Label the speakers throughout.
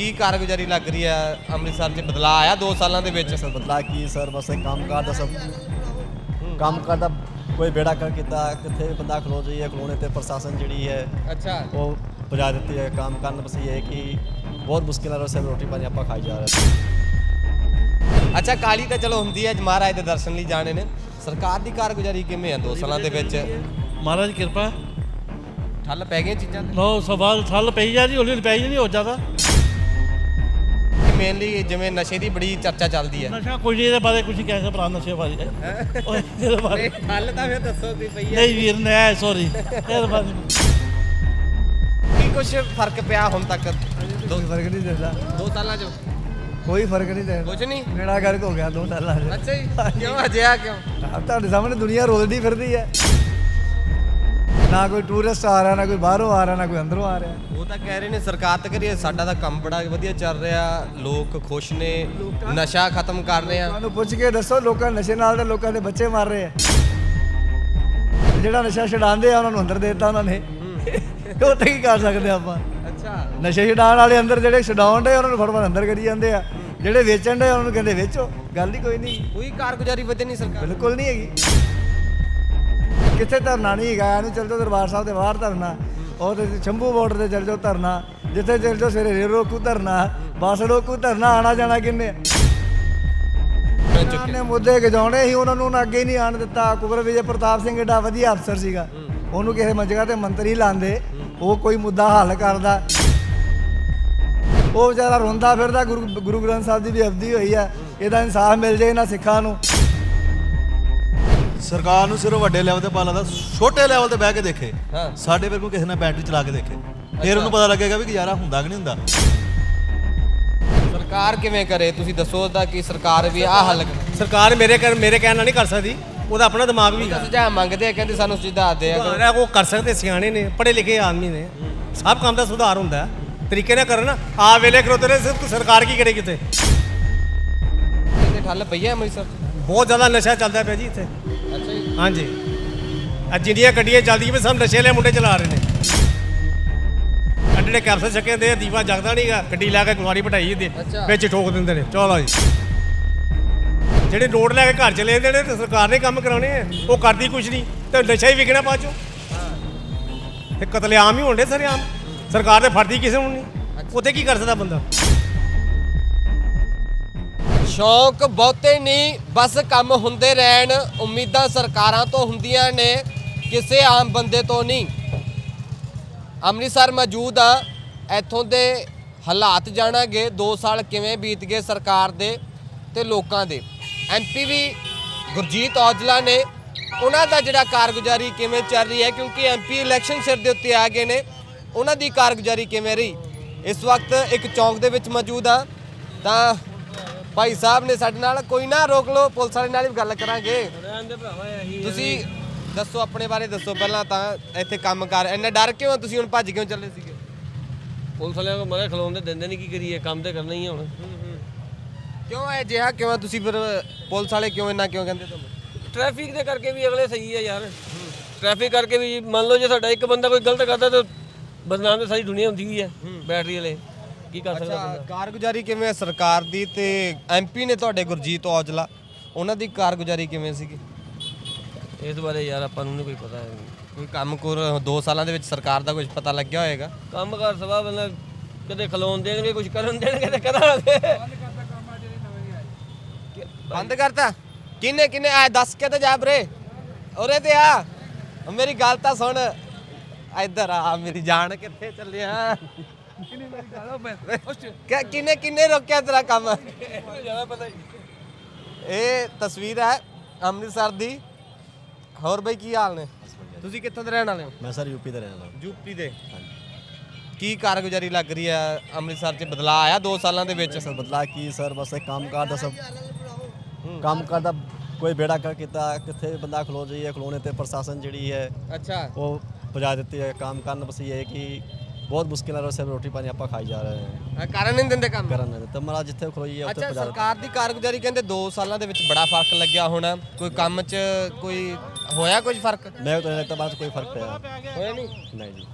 Speaker 1: ਕੀ ਕਾਰਗੁਜ਼ਾਰੀ ਲੱਗ ਰਹੀ ਹੈ ਅੰਮ੍ਰਿਤਸਰ 'ਚ ਬਦਲਾਅ ਆਇਆ 2 ਸਾਲਾਂ ਦੇ ਵਿੱਚ?
Speaker 2: ਸਰ ਬਦਲਾ ਕੀ ਸਰ? ਬਸ ਇਹ ਕੰਮ ਕਾਰ ਦਾ ਸਭ ਕੰਮ ਕਾਰ ਦਾ ਕੋਈ ਬੇੜਾ ਕਰ ਕੀਤਾ ਕਿੱਥੇ ਵੀ ਬੰਦਾ ਖਲੋ ਜਾਈਏ ਖਲੋਣੇ ਤੇ ਪ੍ਰਸ਼ਾਸਨ ਜਿਹੜੀ ਹੈ
Speaker 1: ਅੱਛਾ।
Speaker 2: ਉਹ ਬਜਾ ਦਿੱਤੀ ਹੈ। ਕੰਮ ਕਰਨ ਬਸ ਇਹ ਹੈ ਕਿ ਬਹੁਤ ਮੁਸ਼ਕਿਲ ਨਾਲ ਸਿਰ ਰੋਟੀ ਪਾਣੀ ਆਪਾਂ ਖਾਈ ਜਾ ਰਹੇ ਹਾਂ।
Speaker 1: ਅੱਛਾ ਕਾਲੀ ਤਾਂ ਚਲੋ ਹੁੰਦੀ ਹੈ ਮਹਾਰਾਜ ਦੇ ਦਰਸ਼ਨ ਲਈ ਜਾਣੇ ਨੇ। ਸਰਕਾਰ ਦੀ ਕਾਰਗੁਜ਼ਾਰੀ ਕਿਵੇਂ ਹੈ 2 ਸਾਲਾਂ ਦੇ ਵਿੱਚ?
Speaker 3: ਮਹਾਰਾਜ ਕਿਰਪਾ।
Speaker 1: ਠੱਲ ਪੈ ਗਈਆਂ ਚੀਜ਼ਾਂ ਤੇ?
Speaker 3: ਲੋ ਸਵਾਲ ਥੱਲ ਪਈ ਜਾ ਜੀ ਹੌਲੀ ਹੌਲੀ ਪਈ ਜੀ ਨਹੀਂ ਹੋ ਜ਼ਿਆਦਾ।
Speaker 1: ਮੇਨਲੀ ਜਿਵੇਂ ਨਸ਼ੇ ਦੀ ਬੜੀ ਚਰਚਾ ਚੱਲਦੀ ਹੈ।
Speaker 3: ਨਸ਼ਾ ਕੋਈ ਨਹੀਂ ਇਹਦੇ ਬਾਰੇ ਕੁਝ ਕਹਿ ਸਕਦਾ ਭਰਾ ਨਸ਼ੇ ਬਾਰੇ। ਓਏ ਇਹਦੇ ਬਾਰੇ।
Speaker 1: ਠੱਲ ਤਾਂ ਫਿਰ ਦੱਸੋ ਦੀ ਪਈ
Speaker 3: ਨਹੀਂ ਵੀਰ ਨੇ ਸੌਰੀ ਇਹਦੇ ਬਾਰੇ।
Speaker 1: ਕੀ ਕੁਝ ਫ਼ਰਕ ਪਿਆ ਹੁਣ ਤੱਕ?
Speaker 2: ਕੋਈ ਫ਼ਰਕ ਨਹੀਂ ਦਿੰਦਾ
Speaker 1: 2 ਸਾਲਾਂ 'ਚ।
Speaker 2: ਕੋਈ ਫ਼ਰਕ ਨਹੀਂ ਦਿੰਦਾ
Speaker 1: ਕੁਝ ਨਹੀਂ।
Speaker 2: ਮੇਰਾ ਗਰਕ ਹੋ ਗਿਆ ਦੋ ਸਾਲਾਂ ਚ।
Speaker 1: ਅੱਛਾ ਜੀ ਕਿਉਂ ਅਜਿਹਾ ਕਿਉਂ?
Speaker 2: ਤੁਹਾਡੇ ਸਾਹਮਣੇ ਦੁਨੀਆ ਰੋਲਦੀ ਫਿਰਦੀ ਹੈ। ਨਾ ਕੋਈ ਟੂਰਿਸਟ ਆ ਰਿਹਾ ਨਾ ਕੋਈ ਬਾਹਰੋਂ ਆ ਰਿਹਾ ਨਾ ਕੋਈ ਅੰਦਰੋਂ ਆ ਰਿਹਾ।
Speaker 1: ਉਹ ਤਾਂ ਕਹਿ ਰਹੇ ਨੇ ਸਰਕਾਰ ਤਾਂ ਕਰੀਏ ਸਾਡਾ ਤਾਂ ਕੰਮ ਬੜਾ ਵਧੀਆ ਚੱਲ ਰਿਹਾ ਲੋਕ ਖੁਸ਼ ਨੇ ਨਸ਼ਾ ਖਤਮ ਕਰ ਰਹੇ ਆ।
Speaker 2: ਤੁਹਾਨੂੰ ਪੁੱਛ ਕੇ ਦੱਸੋ ਲੋਕਾਂ ਨਸ਼ੇ ਨਾਲ ਤਾਂ ਲੋਕਾਂ ਦੇ ਬੱਚੇ ਮਰ ਰਹੇ ਆ। ਜਿਹੜਾ ਨਸ਼ਾ ਛਡਾਉਂਦੇ ਆ ਉਹਨਾਂ ਨੂੰ ਅੰਦਰ ਦੇ ਦਿੱਤਾ ਉਹਨਾਂ ਨੇ। ਉਹ ਤੇ ਕੀ ਕਰ ਸਕਦੇ ਆਪਾਂ?
Speaker 1: ਅੱਛਾ।
Speaker 2: ਨਸ਼ੇ ਛਡਾਉਣ ਵਾਲੇ ਅੰਦਰ ਜਿਹੜੇ ਛਡਾਉਣ ਦੇ ਉਹਨਾਂ ਨੂੰ ਫਟਾਫਟ ਅੰਦਰ ਕਰੀ ਜਾਂਦੇ ਆ। ਜਿਹੜੇ ਵੇਚਣ ਦੇ ਉਹਨਾਂ ਨੂੰ ਕਹਿੰਦੇ ਵੇਚੋ ਗੱਲ ਹੀ ਕੋਈ ਨਹੀਂ।
Speaker 1: ਕੋਈ ਕਾਰਗੁਜ਼ਾਰੀ ਵਧੇ ਨਹੀਂ ਸਰਕਾਰ
Speaker 2: ਬਿਲਕੁਲ ਨਹੀਂ ਹੈਗੀ। ਕਿੱਥੇ ਧਰਨਾ ਨਹੀਂ ਹੈਗਾ ਇਹਨੂੰ ਚੱਲ ਜਾਓ ਦਰਬਾਰ ਸਾਹਿਬ ਦੇ ਬਾਹਰ ਧਰਨਾ। ਉਹ ਤੇ ਸ਼ੰਭੂ ਬਾਰਡਰ ਤੇ ਚੱਲ ਜਾਓ ਧਰਨਾ। ਜਿੱਥੇ ਚੱਲ ਜਾਓ ਸਵੇਰੇ ਰੇਲ ਰੋਕੂ ਧਰਨਾ ਬੱਸ ਰੋਕੂ ਧਰਨਾ ਆਣਾ ਜਾਣਾ ਕਿੰਨੇ? ਨੇ ਮੁੱਦੇ ਗਜਾਉਣੇ ਸੀ ਉਹਨਾਂ ਨੂੰ ਅੱਗੇ ਹੀ ਨਹੀਂ ਆਣ ਦਿੱਤਾ। ਕੁਬਰ ਵਿਜੇ ਪ੍ਰਤਾਪ ਸਿੰਘ ਏਡਾ ਵਧੀਆ ਅਫਸਰ ਸੀਗਾ। ਉਹਨੂੰ ਕਿਸੇ ਮ- ਜਗ੍ਹਾ ਤੇ ਮੰਤਰੀ ਲਾਉਂਦੇ ਉਹ ਕੋਈ ਮੁੱਦਾ ਹੱਲ ਕਰਦਾ। ਉਹ ਵਿਚਾਰਾ ਰੋਂਦਾ ਫਿਰਦਾ ਗੁਰੂ ਗੁਰੂ ਗ੍ਰੰਥ ਸਾਹਿਬ ਦੀ ਵੀ ਅਵਧੀ ਹੋਈ ਆ। ਇਹਦਾ ਇਨਸਾਫ ਮਿਲ ਜੇ ਇਹਨਾਂ ਸਿੱਖਾਂ ਨੂੰ।
Speaker 4: ਸਰਕਾਰ ਨੂੰ ਸਿਰਫ ਵੱਡੇ ਲੈਵਲ ਤੇ ਪਾਲਾ ਦਾ ਛੋਟੇ ਲੈਵਲ ਤੇ ਬਹਿ ਕੇ ਦੇਖੇ।
Speaker 1: ਹਾਂ।
Speaker 4: ਸਾਡੇ ਵਰਗੂ ਕਿਸੇ ਨੇ ਬੈਟਰੀ ਚਲਾ ਕੇ ਦੇਖੇ। ਫਿਰ ਉਹਨੂੰ ਪਤਾ ਲੱਗੇਗਾ ਵੀ ਗੁਜ਼ਾਰਾ ਹੁੰਦਾ ਕਿ ਨਹੀਂ ਹੁੰਦਾ।
Speaker 1: ਸਰਕਾਰ ਕਿਵੇਂ ਕਰੇ? ਤੁਸੀਂ ਦੱਸੋ ਤਾਂ ਕਿ ਸਰਕਾਰ ਵੀ ਆਹ ਹੱਲ ਕਰੇ।
Speaker 5: ਸਰਕਾਰ ਮੇਰੇ ਕਹਿ ਮੇਰੇ ਕਹਿਣ ਨਾਲ ਨਹੀਂ ਕਰ ਸਕਦੀ। ਉਹਦਾ ਆਪਣਾ ਦਿਮਾਗ ਵੀ ਹੈ
Speaker 1: ਸੁਝਾਅ ਮੰਗਦੇ ਆ ਕਹਿੰਦੇ ਸਾਨੂੰ ਸੁਝਾਅ ਦੇ ਆ
Speaker 5: ਸੁਧਾਰ ਹੈ, ਉਹ ਕਰ ਸਕਦੇ ਸਿਆਣੇ ਨੇ ਪੜ੍ਹੇ ਲਿਖੇ ਆਦਮੀ ਨੇ। ਸਭ ਕੰਮ ਦਾ ਸੁਧਾਰ ਹੁੰਦਾ ਹੈ। ਤਰੀਕੇ ਨਾਲ ਕਰਨ ਆ ਵੇਲੇ ਖਲੋਤੇ ਨੇ ਸਿਰਫ ਸਰਕਾਰ ਕੀ ਕਰੇਗੀ ਇੱਥੇ
Speaker 1: ਕਹਿੰਦੇ ਠੱਲ ਪਈ ਹੈ ਅੰਮ੍ਰਿਤਸਰ 'ਚ।
Speaker 5: ਬਹੁਤ ਜ਼ਿਆਦਾ ਨਸ਼ਾ ਚੱਲਦਾ ਪਿਆ ਜੀ ਇੱਥੇ। ਹਾਂਜੀ। ਆ ਜਿਹੜੀਆਂ ਗੱਡੀਆਂ ਚੱਲਦੀਆਂ ਵੀ ਸਭ ਨਸ਼ੇ ਵਾਲੇ ਮੁੰਡੇ ਚਲਾ ਰਹੇ ਨੇ। ਅੱਡੇ ਦੇ ਕੈਪਸੂਲ ਚੱਕੇ ਦੇ ਦੀਵਾ ਜਗਦਾ ਨਹੀਂਗਾ ਗੱਡੀ ਲੈ ਕੇ ਗੁਆਰੀ ਬਿਠਾਈ ਦੇ
Speaker 1: ਅੱਛਾ।
Speaker 5: ਵਿੱਚ ਠੋਕ ਦਿੰਦੇ ਨੇ। ਚਲੋ ਜੀ। ਜਿਹੜੇ ਨੋਟ ਲੈ ਕੇ ਘਰ ਚਲੇ ਜਾਂਦੇ ਨੇ ਤੇ ਸਰਕਾਰ ਨੇ ਕੰਮ ਕਰਾਉਣੇ ਆ ਉਹ ਕਰਦੀ ਕੁਝ ਨਹੀਂ ਤੇ ਨਸ਼ਾ ਹੀ ਵਿਕਣਾ ਬਾਅਦ ਤੇ ਕਤਲੇਆਮ ਹੀ ਹੋਣਦੇ ਸਾਰੇ ਆਮ। ਸਰਕਾਰ ਤੇ ਫੜਦੀ ਕਿਸੇ ਨੂੰ ਨਹੀਂ। ਉੱਥੇ ਕੀ ਕਰ ਸਕਦਾ ਬੰਦਾ?
Speaker 1: ਸ਼ੌਂਕ ਬਹੁਤੇ ਨਹੀਂ, ਬਸ ਕੰਮ ਹੁੰਦੇ ਰਹਿਣ। ਉਮੀਦਾਂ ਸਰਕਾਰਾਂ ਤੋਂ ਹੁੰਦੀਆਂ ਨੇ, ਕਿਸੇ ਆਮ ਬੰਦੇ ਤੋਂ ਨਹੀਂ। ਅੰਮ੍ਰਿਤਸਰ ਮੌਜੂਦ ਆ। ਇੱਥੋਂ ਦੇ ਹਾਲਾਤ ਜਾਣਾਂਗੇ 2 ਸਾਲ ਕਿਵੇਂ ਬੀਤ ਗਏ ਸਰਕਾਰ ਦੇ ਤੇ ਲੋਕਾਂ ਦੇ। ਐਮਪੀ ਵੀ ਗੁਰਜੀਤ ਔਜਲਾ ਨੇ, ਉਹਨਾਂ ਦਾ ਜਿਹੜਾ ਕਾਰਗੁਜ਼ਾਰੀ ਕਿਵੇਂ ਚੱਲ ਰਹੀ ਹੈ, ਕਿਉਂਕਿ ਐਮਪੀ ਇਲੈਕਸ਼ਨ ਸਿਰ ਦੇ ਉੱਤੇ ਆ ਗਏ ਨੇ, ਉਹਨਾਂ ਦੀ ਕਾਰਗੁਜ਼ਾਰੀ ਕਿਵੇਂ ਰਹੀ? ਇਸ ਵਕਤ ਇੱਕ ਚੌਂਕ ਦੇ ਵਿੱਚ ਮੌਜੂਦ ਆ। ਤਾਂ ਭਾਈ ਸਾਹਿਬ ਨੇ ਸਾਡੇ ਨਾਲ ਕੋਈ ਨਾ ਰੋਕ ਲਓ ਪੁਲਿਸ ਵਾਲੇ ਨਾਲ ਵੀ ਗੱਲ ਕਰਾਂਗੇ। ਤੁਸੀਂ ਦੱਸੋ ਆਪਣੇ ਬਾਰੇ ਦੱਸੋ ਪਹਿਲਾਂ ਤਾਂ ਇੱਥੇ ਕੰਮ ਕਰ। ਇੰਨਾ ਡਰ ਕਿਉਂ ਆ? ਤੁਸੀਂ ਹੁਣ ਭੱਜ ਕਿਉਂ ਚੱਲੇ ਸੀਗੇ?
Speaker 6: ਪੁਲਿਸ ਵਾਲਿਆਂ ਨੂੰ ਮਰੇ ਖਲੋਣ ਦੇ ਦਿੰਦੇ ਨਹੀਂ ਕੀ ਕਰੀਏ ਕੰਮ ਤੇ ਕਰਨਾ ਹੀ ਆ ਹੁਣ।
Speaker 1: ਕਿਉਂ ਇਹ ਜਿਹਾ ਕਿਉਂ ਆ? ਤੁਸੀਂ ਫਿਰ ਪੁਲਿਸ ਵਾਲੇ ਕਿਉਂ ਇੰਨਾ ਕਿਉਂ ਕਹਿੰਦੇ ਤੁਹਾਨੂੰ?
Speaker 6: ਟ੍ਰੈਫਿਕ ਦੇ ਕਰਕੇ ਵੀ ਅਗਲੇ ਸਹੀ ਆ ਯਾਰ। ਟ੍ਰੈਫਿਕ ਕਰਕੇ ਵੀ ਮੰਨ ਲਓ ਜੇ ਸਾਡਾ ਇੱਕ ਬੰਦਾ ਕੋਈ ਗਲਤ ਕਰਦਾ ਤਾਂ ਬਦਨਾਮ ਤਾਂ ਸਾਰੀ ਦੁਨੀਆ ਹੁੰਦੀ ਹੀ ਹੈ। ਬੈਟਰੀ ਵਾਲੇ। ਕੀ ਕਰ ਸਕਦਾ
Speaker 1: ਅੱਛਾ ਕਾਰਗੁਜ਼ਾਰੀ ਕਿਵੇਂ ਹੈ ਸਰਕਾਰ ਦੀ ਤੇ ਐਮਪੀ ਨੇ ਤੁਹਾਡੇ ਗੁਰਜੀਤ ਔਜਲਾ ਉਹਨਾਂ ਦੀ ਕਾਰਗੁਜ਼ਾਰੀ ਕਿਵੇਂ ਸੀਗੀ?
Speaker 6: ਇਸ ਬਾਰੇ ਯਾਰ ਆਪਾਂ ਨੂੰ ਨਹੀਂ ਕੋਈ ਪਤਾ ਹੈ।
Speaker 1: ਕੋਈ ਕੰਮ ਕੋਰ 2 ਸਾਲਾਂ ਦੇ ਵਿੱਚ ਸਰਕਾਰ ਦਾ ਕੁਝ ਪਤਾ ਲੱਗਿਆ ਹੋਏਗਾ?
Speaker 6: ਕੰਮ ਕਰ ਸਵਾ ਬੰਦਾ ਕਦੇ ਖਲੋਣ ਦੇਣਗੇ ਕੁਝ ਕਰਨ ਦੇਣਗੇ ਤੇ ਕਰਾਂਗੇ
Speaker 1: ਬੰਦ ਕਰਤਾ? ਕਿੰਨੇ ਕਿੰਨੇ? ਆ ਦੱਸ ਕੇ ਤੇ ਜਾ ਬਰੇ ਉਰੇ ਤੇ ਆ। ਮੇਰੀ ਗੱਲ ਤਾਂ ਸੁਣ। ਇੱਧਰ ਆ ਮੇਰੀ ਜਾਨ ਕਿੱਥੇ ਚੱਲਿਆ? ਕਿੰਨੇ ਕਿੰਨੇ ਰੋਕਿਆ ਤੇਰਾ ਕੰਮ? ਇਹ ਤਸਵੀਰ ਹੈ ਅੰਮ੍ਰਿਤਸਰ ਦੀ। ਹੋਰ ਬਈ ਕੀ ਹਾਲ ਨੇ? ਤੁਸੀਂ ਕਿੱਥੋਂ ਦੇ ਰਹਿਣ ਵਾਲੇ ਹੋ?
Speaker 2: ਮੈਂ ਸਰ ਯੂਪੀ ਦਾ ਰਹਿਣ ਵਾਲਾ।
Speaker 1: ਯੂਪੀ ਦੇ। ਕੀ ਕਾਰਗੁਜ਼ਾਰੀ ਲੱਗ ਰਹੀ ਹੈ ਅੰਮ੍ਰਿਤਸਰ 'ਚ? ਬਦਲਾਅ ਆਇਆ 2 ਸਾਲਾਂ ਦੇ ਵਿੱਚ?
Speaker 2: ਸਰ ਬਦਲਾ ਕੀ ਸਰ? ਬਸ ਇਹ ਕੰਮ ਕਾਰ ਦਾ ਸਭ ਕੰਮ ਕਾਰ ਦਾ ਕੋਈ ਬੇੜਾ ਕਰ ਕੀਤਾ ਕਿੱਥੇ ਬੰਦਾ ਖਲੋ ਜਾਈਏ ਖਲੋਣੇ ਤੇ ਪ੍ਰਸ਼ਾਸਨ ਜਿਹੜੀ ਹੈ
Speaker 1: ਅੱਛਾ।
Speaker 2: ਉਹ ਬਜਾ ਦਿੱਤੀ ਹੈ। ਕੰਮ ਕਰਨ ਬਸ ਇਹ ਹੈ ਕਿ ਬਹੁਤ ਮੁਸ਼ਕਿਲ ਨਾਲ ਸਿਰ ਰੋਟੀ ਪਾਣੀ ਆਪਾਂ ਖਾਈ ਜਾ ਰਹੇ ਹਾਂ।
Speaker 1: ਆ, ਕਰਨ ਨਹੀਂ ਦਿੰਦੇ ਕੰਮ?
Speaker 2: ਕਰਨ ਨਹੀਂ ਤਾਂ ਮਹਾਰਾਜ ਜਿੱਥੇ ਖਲੋਈਏ ਉੱਥੇ
Speaker 1: ਅੱਛਾ ਸਰਕਾਰ ਦੀ ਕਾਰਗੁਜ਼ਾਰੀ ਕਹਿੰਦੇ 2 ਸਾਲਾਂ ਦੇ ਵਿੱਚ ਬੜਾ ਫ਼ਰਕ ਲੱਗਿਆ ਹੋਣਾ। ਕੋਈ ਕੰਮ 'ਚ ਕੋਈ ਹੋਇਆ ਕੁਝ ਫ਼ਰਕ?
Speaker 2: ਮੈਂ ਤਾਂ ਤਾਂ ਬਾਅਦ ਕੋਈ ਫ਼ਰਕ ਪਿਆ।
Speaker 1: ਹੋਇਆ ਨਹੀਂ?
Speaker 2: ਨਹੀਂ ਜੀ।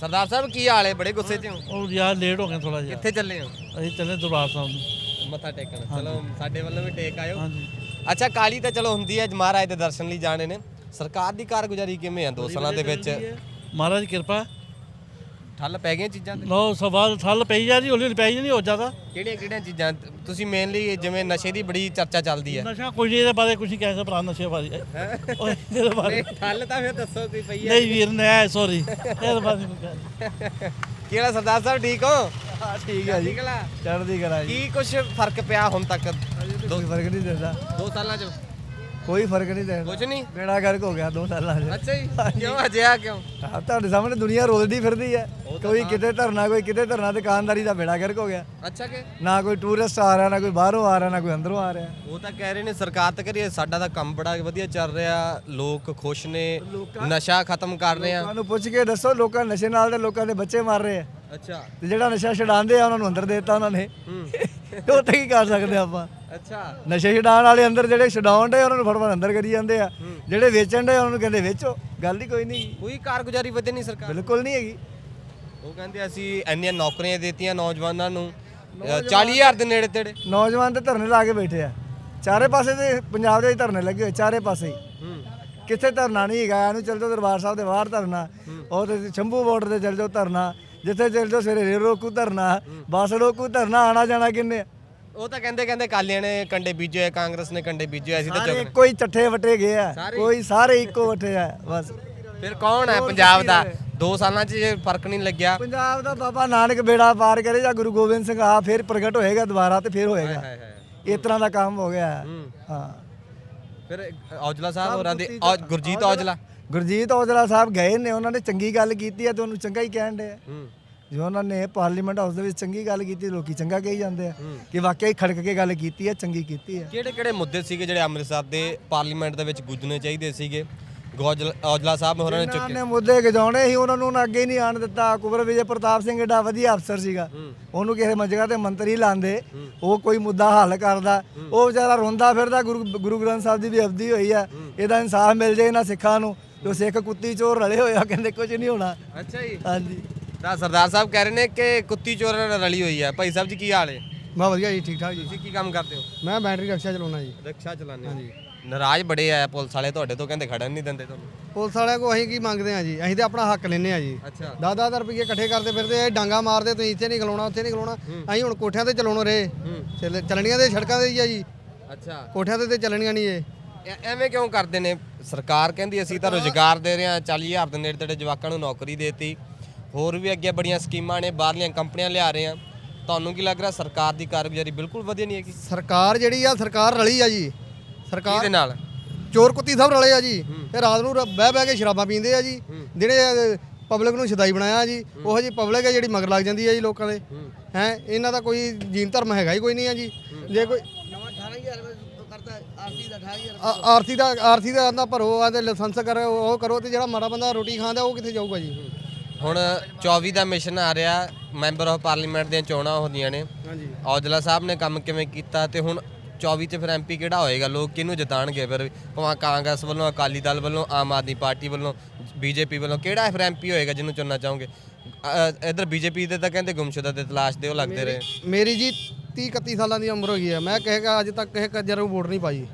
Speaker 1: ਸਰਦਾਰ ਸਾਹਿਬ ਕੀ ਹਾਲ ਹੈ? ਬੜੇ ਗੁੱਸੇ 'ਚ ਹੋ?
Speaker 3: ਉਹ ਯਾਰ ਲੇਟ ਹੋ ਗਏ ਥੋੜਾ ਜਿਹਾ।
Speaker 1: ਕਿੱਥੇ ਚੱਲੇ ਹੋ?
Speaker 3: ਅਸੀਂ ਚੱਲੇ ਦਰਬਾਰ ਸਾਹਿਬ ਨੂੰ।
Speaker 1: ਮੱਥਾ ਟੇਕਣ। ਚਲੋ ਸਾਡੇ ਵੱਲੋਂ ਵੀ ਟੇਕ ਆਇਓ।
Speaker 3: ਹਾਂਜੀ।
Speaker 1: ਅੱਛਾ ਕਾਲੀ ਤਾਂ ਚਲੋ ਹੁੰਦੀ ਹੈ ਅੱਜ ਮਹਾਰਾਜ ਦੇ ਦਰਸ਼ਨ ਲਈ ਜਾਣੇ ਨੇ। ਸਰਕਾਰ ਦੀ ਕਾਰਗੁਜ਼ਾਰੀ ਕਿਵੇਂ ਆ ਦੋ ਸਾਲਾਂ ਦੇ ਵਿੱਚ?
Speaker 3: ਮਹਾਰਾਜ ਦੀ ਕਿਰਪਾ।
Speaker 1: ਠੱਲ ਪੈ ਗਈਆਂ ਚੀਜ਼ਾਂ ਤੇ?
Speaker 3: ਲੋ ਸਵਾਲ ਥੱਲ ਪਈ ਜਾ ਰਹੀ ਹੌਲੀ ਹੌਲੀ ਪਈ ਨਹੀਂ ਹੋ ਜ਼ਿਆਦਾ।
Speaker 1: ਕਿਹੜੀਆਂ ਕਿਹੜੀਆਂ ਚੀਜ਼ਾਂ? ਤੁਸੀਂ ਮੇਨਲੀ ਜਿਵੇਂ ਨਸ਼ੇ ਦੀ ਬੜੀ ਚਰਚਾ ਚੱਲਦੀ ਹੈ।
Speaker 3: ਨਸ਼ਾ ਕੁਝ ਨਹੀਂ ਇਹਦੇ ਬਾਰੇ ਕੁਝ ਨਹੀਂ ਕਹਿ ਸਕਦਾ ਭਰਾ ਨਸ਼ੇ ਬਾਰੇ। ਓਏ ਇਹਦੇ ਬਾਰੇ।
Speaker 1: ਠੱਲ ਤਾਂ ਫਿਰ ਦੱਸੋ ਕੋਈ ਪਈ
Speaker 3: ਨਹੀਂ ਵੀਰ ਨੇ ਸੌਰੀ ਇਹਦੇ ਬਾਰੇ ਕਹਿ
Speaker 1: ਕਿਹੜਾ ਸਰਦਾਰ ਸਾਹਿਬ ਠੀਕ ਹੋ?
Speaker 2: ਹਾਂ ਠੀਕ ਹੈ ਜੀ। ਚੜ੍ਹਦੀ ਕਲਾ? ਜੀ।
Speaker 1: ਕੀ ਕੁਝ ਫ਼ਰਕ ਪਿਆ ਹੁਣ ਤੱਕ?
Speaker 2: ਕੋਈ ਫ਼ਰਕ ਨਹੀਂ ਦਿੰਦਾ
Speaker 1: ਦੋ ਸਾਲਾਂ 'ਚ।
Speaker 2: ਕੋਈ ਫ਼ਰਕ ਨਹੀਂ ਦਿੰਦਾ
Speaker 1: ਕੁਝ ਨਹੀਂ।
Speaker 2: ਬੇੜਾ ਗਰਕ ਹੋ ਗਿਆ ਦੋ ਸਾਲਾਂ 'ਚ।
Speaker 1: ਅੱਛਾ ਜੀ ਕਿਉਂ ਅਜਿਹਾ ਕਿਉਂ?
Speaker 2: ਆਹ ਤੁਹਾਡੇ ਸਾਹਮਣੇ ਦੁਨੀਆ ਰੋਲਦੀ ਫਿਰਦੀ ਹੈ। ਕੋਈ ਕਿਤੇ ਧਰਨਾ ਕੋਈ ਕਿਤੇ ਧਰਨਾ ਦੁਕਾਨਦਾਰੀ ਦਾ ਬੇੜਾ ਗਰਕ ਹੋ ਗਿਆ।
Speaker 1: ਅੱਛਾ ਕਿ?
Speaker 2: ਨਾ ਕੋਈ ਟੂਰਿਸਟ ਆ ਰਿਹਾ ਨਾ ਕੋਈ ਬਾਹਰੋਂ ਆ ਰਿਹਾ ਨਾ ਕੋਈ ਅੰਦਰੋਂ ਆ ਰਿਹਾ।
Speaker 1: ਉਹ ਤਾਂ ਕਹਿ ਰਹੇ ਨੇ ਸਰਕਾਰ ਤਾਂ ਕਰੀਏ ਸਾਡਾ ਤਾਂ ਕੰਮ ਬੜਾ ਵਧੀਆ ਚੱਲ ਰਿਹਾ ਲੋਕ ਖੁਸ਼ ਨੇ ਨਸ਼ਾ ਖਤਮ ਕਰ ਰਹੇ ਆ।
Speaker 2: ਤੁਹਾਨੂੰ ਪੁੱਛ ਕੇ ਦੱਸੋ ਲੋਕਾਂ ਨਸ਼ੇ ਨਾਲ ਦੇ ਲੋਕਾਂ ਦੇ ਬੱਚੇ ਮਰ ਰਹੇ ਆ।
Speaker 1: ਅੱਛਾ।
Speaker 2: ਤੇ ਜਿਹੜਾ ਨਸ਼ਾ ਛਡਾਉਂਦੇ ਆ ਉਹਨਾਂ ਨੂੰ ਅੰਦਰ ਦੇ ਦਿੱਤਾ ਉਹਨਾਂ ਨੇ। ਤਾਂ ਕੀ ਕਰ ਸਕਦੇ ਆਪਾਂ?
Speaker 1: ਅੱਛਾ।
Speaker 2: ਨਸ਼ੇ ਛਡਾਉਣ ਵਾਲੇ ਅੰਦਰ ਜਿਹੜੇ ਛਡਾਉਣ ਦੇ ਉਹਨਾਂ ਨੂੰ ਫਟਫਟ ਅੰਦਰ ਕਰੀ ਜਾਂਦੇ ਆ। ਜਿਹੜੇ ਵੇਚਣ ਦੇ ਉਹਨਾਂ ਨੂੰ ਕਹਿੰਦੇ ਵੇਚੋ ਗੱਲ ਹੀ ਕੋਈ ਨਹੀਂ।
Speaker 1: ਕੋਈ ਕਾਰਗੁਜ਼ਾਰੀ ਵਧੇ ਨਹੀਂ ਸਰਕਾਰ।
Speaker 2: ਬਿਲਕੁਲ ਨਹੀਂ ਹੈਗੀ।
Speaker 1: ਉਹ ਕਹਿੰਦੇ ਅਸੀਂ ਇੰਨੀਆਂ ਨੌਕਰੀਆਂ ਦਿੱਤੀਆਂ ਨੌਜਵਾਨਾਂ ਨੂੰ। 40000 ਦੇ ਨੇੜੇ ਤੇੜੇ।
Speaker 2: ਨੌਜਵਾਨ ਤੇ ਧਰਨੇ ਲਾ ਕੇ ਬੈਠੇ ਆ। ਚਾਰੇ ਪਾਸੇ ਤੇ ਪੰਜਾਬ ਦੇ ਧਰਨੇ ਲੱਗੇ ਹੋਏ ਚਾਰੇ ਪਾਸੇ। ਕਿੱਥੇ ਧਰਨਾ ਨਹੀਂ ਹੈਗਾ ਇਹਨੂੰ ਚੱਲ ਜਾਓ ਦਰਬਾਰ ਸਾਹਿਬ ਦੇ ਬਾਹਰ ਧਰਨਾ। ਉਹ ਤੇ ਸ਼ੰਭੂ ਬਾਰਡਰ ਤੇ ਚੱਲ ਜਾਓ ਧਰਨਾ। ਜਿੱਥੇ ਚੱਲ ਜਾਓ ਸਵੇਰੇ ਰੇਲ ਰੋਕੂ ਧਰਨਾ ਬੱਸ ਰੋਕੂ ਧਰਨਾ ਆਣਾ ਜਾਣਾ ਕਿੰਨੇ ਆ?
Speaker 1: ਉਹ ਤਾਂ ਕਹਿੰਦੇ ਕਹਿੰਦੇ ਕਾਲੀਆਂ ਨੇ ਕੰਡੇ ਬੀਜੇ ਹੋਏ ਕਾਂਗਰਸ ਨੇ ਕੰਡੇ ਬੀਜੇ ਹੋਏ ਅਸੀਂ ਤਾਂ
Speaker 2: ਸਾਰੇ ਹੀ ਚੱਠੇ ਵਟੇ ਗਏ ਆ। ਕੋਈ ਸਾਰੇ ਇੱਕੋ ਵਟੇ ਆ ਬਸ।
Speaker 1: ਫਿਰ ਕੌਣ ਹੈ ਪੰਜਾਬ ਦਾ? ਦੋ ਸਾਲਾਂ 'ਚ ਜੇ ਫ਼ਰਕ ਨਹੀਂ ਲੱਗਿਆ।
Speaker 2: ਪੰਜਾਬ ਦਾ ਬਾਬਾ ਨਾਨਕ ਬੇੜਾ ਪਾਰ ਕਰੇ ਜਾਂ ਗੁਰੂ ਗੋਬਿੰਦ ਸਿੰਘ ਆ ਫਿਰ ਪ੍ਰਗਟ ਹੋਏਗਾ ਦੁਬਾਰਾ ਤੇ ਫਿਰ ਹੋਏਗਾ।
Speaker 1: ਹਾਏ ਹਾਏ
Speaker 2: ਇਸ ਤਰ੍ਹਾਂ ਦਾ ਕੰਮ ਹੋ ਗਿਆ। ਹੈ। ਹਾਂ।
Speaker 1: ਫਿਰ ਔਜਲਾ ਸਾਹਿਬ ਹੋਰਾਂ ਦੇ ਔ- ਗੁਰਜੀਤ ਔਜਲਾ।
Speaker 2: ਗੁਰਜੀਤ ਔਜਲਾ ਸਾਹਿਬ ਗਏ ਨੇ ਉਹਨਾਂ ਨੇ ਚੰਗੀ ਗੱਲ ਕੀਤੀ ਹੈ ਤੇ ਉਹਨੂੰ ਚੰਗਾ ਹੀ ਕਹਿਣ ਦੇ ਜੋ ਉਹਨਾਂ ਨੇ ਪਾਰਲੀਮੈਂਟ ਹਾਊਸ ਦੇ ਵਿੱਚ ਚੰਗੀ ਗੱਲ ਕੀਤੀ ਲੋਕੀ ਚੰਗਾ ਕਹੀ ਜਾਂਦੇ ਆ। ਕਿ ਵਾਕਿਆ ਹੀ ਖੜਕ ਕੇ ਗੱਲ ਕੀਤੀ ਹੈ ਚੰਗੀ ਕੀਤੀ ਹੈ।
Speaker 1: ਕਿਹੜੇ ਕਿਹੜੇ ਮੁੱਦੇ ਸੀਗੇ ਜਿਹੜੇ ਅੰਮ੍ਰਿਤਸਰ ਦੇ ਪਾਰਲੀਮੈਂਟ ਦੇ ਵਿੱਚ ਗੁੱਜਣੇ ਚਾਹੀਦੇ ਸੀਗੇ? ਗੌਜਲ ਔਜਲਾ ਸਾਹਿਬ ਹੋਰਾਂ ਨੇ
Speaker 2: ਉਹਨਾਂ
Speaker 1: ਚੁੱਕੇ।
Speaker 2: ਨੇ ਮੁੱਦੇ ਗਜਾਉਣੇ ਸੀ ਉਹਨਾਂ ਨੂੰ ਉਹਨਾਂ ਅੱਗੇ ਹੀ ਨਹੀਂ ਆਣ ਦਿੱਤਾ। ਕੁਬਰ ਵਿਜੇ ਪ੍ਰਤਾਪ ਸਿੰਘ ਏਡਾ ਵਧੀਆ ਅਫਸਰ ਸੀਗਾ। ਉਹਨੂੰ ਕਿਸੇ ਮ- ਜਗ੍ਹਾ ਤੇ ਮੰਤਰੀ ਲਾਉਂਦੇ ਉਹ ਕੋਈ ਮੁੱਦਾ ਹੱਲ ਕਰਦਾ। ਉਹ ਵਿਚਾਰਾ ਰੋਂਦਾ ਫਿਰਦਾ ਗੁਰੂ ਗੁਰੂ ਗ੍ਰੰਥ ਸਾਹਿਬ ਦੀ ਵੀ ਅਵਧੀ ਹੋਈ ਆ। ਇਹਦਾ ਇਨਸਾਫ ਮਿਲ ਜੇ ਇਹਨਾਂ ਸਿੱਖਾਂ ਨੂੰ। ਜੋ ਸਿੱਖ ਕੁੱਤੀ ਚੋਰ ਰਲੇ ਹੋਏ ਆ ਕਹਿੰਦੇ ਕੁਝ ਨਹੀਂ ਹੋਣਾ।
Speaker 1: ਅੱਛਾ ਜੀ।
Speaker 2: ਹਾਂਜੀ।
Speaker 1: ਤਾਂ ਸਰਦਾਰ ਸਾਹਿਬ ਕਹਿ ਰਹੇ ਨੇ ਕਿ ਕੁੱਤੀ ਚੋਰਾਂ ਨਾਲ ਰਲੀ ਹੋਈ ਹੈ ਭਾਈ ਸਾਹਿਬ ਜੀ ਕੀ ਹਾਲ ਹੈ
Speaker 7: ਮੈਂ ਵਧੀਆ ਜੀ ਠੀਕ ਠਾਕ ਜੀ।
Speaker 1: ਤੁਸੀਂ ਕੀ ਕੰਮ ਕਰਦੇ ਹੋ?
Speaker 7: ਮੈਂ ਬੈਟਰੀ ਰਿਕਸ਼ਾ ਚਲਾਉਣਾ ਜੀ।
Speaker 1: ਰਿਕਸ਼ਾ ਚਲਾਉਂਦੇ ਹੋ? ਜੀ ਨਾਰਾਜ਼ ਬੜੇ ਆ ਪੁਲਿਸ ਵਾਲੇ ਤੁਹਾਡੇ ਤੋਂ ਕਹਿੰਦੇ ਖੜਨ ਨਹੀਂ ਦਿੰਦੇ ਤੁਹਾਨੂੰ।
Speaker 7: ਪੁਲਿਸ ਵਾਲਿਆਂ ਕੋ ਅਸੀਂ ਕੀ ਮੰਗਦੇ ਆ ਜੀ? ਅਸੀਂ ਤੇ ਆਪਣਾ ਹੱਕ ਲੈਨੇ ਆ ਜੀ।
Speaker 1: ਅੱਛਾ।
Speaker 7: 10-10 ਰੁਪਏ ਇਕੱਠੇ ਕਰਦੇ ਫਿਰਦੇ ਆ ਡਾਂਗਾ ਮਾਰਦੇ ਤੁਸੀਂ ਇੱਥੇ ਨਹੀਂ ਖਲੋਣਾ ਉੱਥੇ ਨਹੀਂ ਖਲੋਣਾ। ਅਸੀਂ ਹੁਣ ਕੋਠਿਆਂ ਤੇ ਚਲਾਉਣੋ ਰਹੇ। ਚੱਲ- ਚੱਲਣੀਆਂ ਤੇ ਸੜਕਾਂ ਤੇ ਹੀ ਆ ਜੀ।
Speaker 1: ਅੱਛਾ।
Speaker 7: ਕੋਠਿਆਂ ਤੇ ਤੇ ਚੱਲਣੀਆਂ ਨਹੀਂ ਇਹ।
Speaker 1: ਐ- ਐਵੇਂ ਕਿਉਂ ਕਰਦੇ ਨੇ? ਸਰਕਾਰ ਕਹਿੰਦੀ ਅਸੀਂ ਤਾਂ ਰੋਜ਼ਗਾਰ ਦੇ ਰਹੇ ਹਾਂ 40000 ਦੇ ਨੇੜੇ ਤੇੜੇ ਜਵਾਕਾਂ ਨੂੰ ਨੌਕਰੀ ਦੇਤੀ। ਹੋਰ ਵੀ ਅੱਗੇ ਬੜੀਆਂ ਸਕੀਮਾਂ ਨੇ ਬਾਹਰਲੀਆਂ ਕੰਪਨੀਆਂ ਲਿਆ ਰਹੇ ਆ। ਤੁਹਾਨੂੰ ਕੀ ਲੱਗ ਰਿਹਾ? ਸਰਕਾਰ ਦੀ ਕਾਰਗੁਜ਼ਾਰੀ ਬਿਲਕੁਲ ਵਧੀਆ ਨਹੀਂ ਹੈਗੀ?
Speaker 7: ਸਰਕਾਰ ਜਿਹੜੀ ਆ ਸਰਕਾਰ ਰਲੀ ਆ ਜੀ। ਸਰਕਾਰ
Speaker 1: ਕਿਹਦੇ ਨਾਲ?
Speaker 7: ਚੋਰ ਕੁੱਤੀ ਸਭ ਰਲੇ ਆ ਜੀ। ਤੇ ਰਾਤ ਨੂੰ ਰ- ਬਹਿ ਬਹਿ ਕੇ ਸ਼ਰਾਬਾਂ ਪੀਂਦੇ ਆ ਜੀ। ਜਿਹੜੇ ਪਬਲਿਕ ਨੂੰ ਸ਼ਦਾਈ ਬਣਾਇਆ ਜੀ। ਉਹੋ ਜੀ ਪਬਲਿਕ ਹੈ ਜਿਹੜੀ ਮਗਰ ਲੱਗ ਜਾਂਦੀ ਹੈ ਜੀ ਲੋਕਾਂ ਦੇ। ਹੈ। ਇਹਨਾਂ ਦਾ ਕੋਈ ਜੀਨ ਧਰਮ ਹੈਗਾ ਹੀ ਕੋਈ ਨਹੀਂ ਆ ਜੀ। ਜੇ ਕੋਈ ਆ- ਆਰਥੀ ਦਾ ਆਰਥੀ ਦਾ ਆਂਦਾ ਭਰੋ ਆਂਦੇ ਲਾਇਸੈਂਸ ਕਰੋ ਉਹ ਕਰੋ ਤੇ ਜਿਹੜਾ ਮਾੜਾ ਬੰਦਾ ਰੋਟੀ ਖਾਂਦਾ ਉਹ ਕਿੱਥੇ ਜਾਊਗਾ ਜੀ?
Speaker 1: ਹੁਣ 24 ਦਾ ਮਿਸ਼ਨ ਆ ਰਿਹਾ ਮੈਂਬਰ ਆਫ ਪਾਰਲੀਮੈਂਟ ਦੀਆਂ ਚੋਣਾਂ ਹੁੰਦੀਆਂ ਨੇ।
Speaker 7: ਹਾਂਜੀ।
Speaker 1: ਔਜਲਾ ਸਾਹਿਬ ਨੇ ਕੰਮ ਕਿਵੇਂ ਕੀਤਾ ਤੇ ਹੁਣ 24 ਚ ਫਿਰ ਐਮਪੀ ਕਿਹੜਾ ਹੋਏਗਾ? ਲੋਕ ਕਿਹਨੂੰ ਜਿਤਾਣਗੇ? ਫਿਰ ਭਾਵੇਂ ਕਾਂਗਰਸ ਵੱਲੋਂ ਅਕਾਲੀ ਦਲ ਵੱਲੋਂ ਆਮ ਆਦਮੀ ਪਾਰਟੀ ਵੱਲੋਂ ਬੀਜੇਪੀ ਵੱਲੋਂ ਕਿਹੜਾ ਫਿਰ ਐਮਪੀ ਹੋਏਗਾ ਜਿਹਨੂੰ ਚੁਣਨਾ ਚਾਹੋਗੇ? ਇੱਧਰ ਬੀਜੇਪੀ ਦੇ ਤਾਂ ਕਹਿੰਦੇ ਗੁੰਮਸ਼ੁਦਾ ਤੇ ਤਲਾਸ਼ ਦੇ ਉਹ ਲੱਗਦੇ ਰਹੇ।
Speaker 7: ਮੇਰੀ ਜੀ 30 31 ਸਾਲਾਂ ਦੀ ਉਮਰ ਹੋ ਗਈ ਹੈ ਮੈਂ ਕਹੇਗਾ ਅੱਜ ਤੱਕ ਕਿਸੇ ਕੱਜਰ ਨੂੰ ਵੋਟ ਨਹੀਂ ਪਾਈ।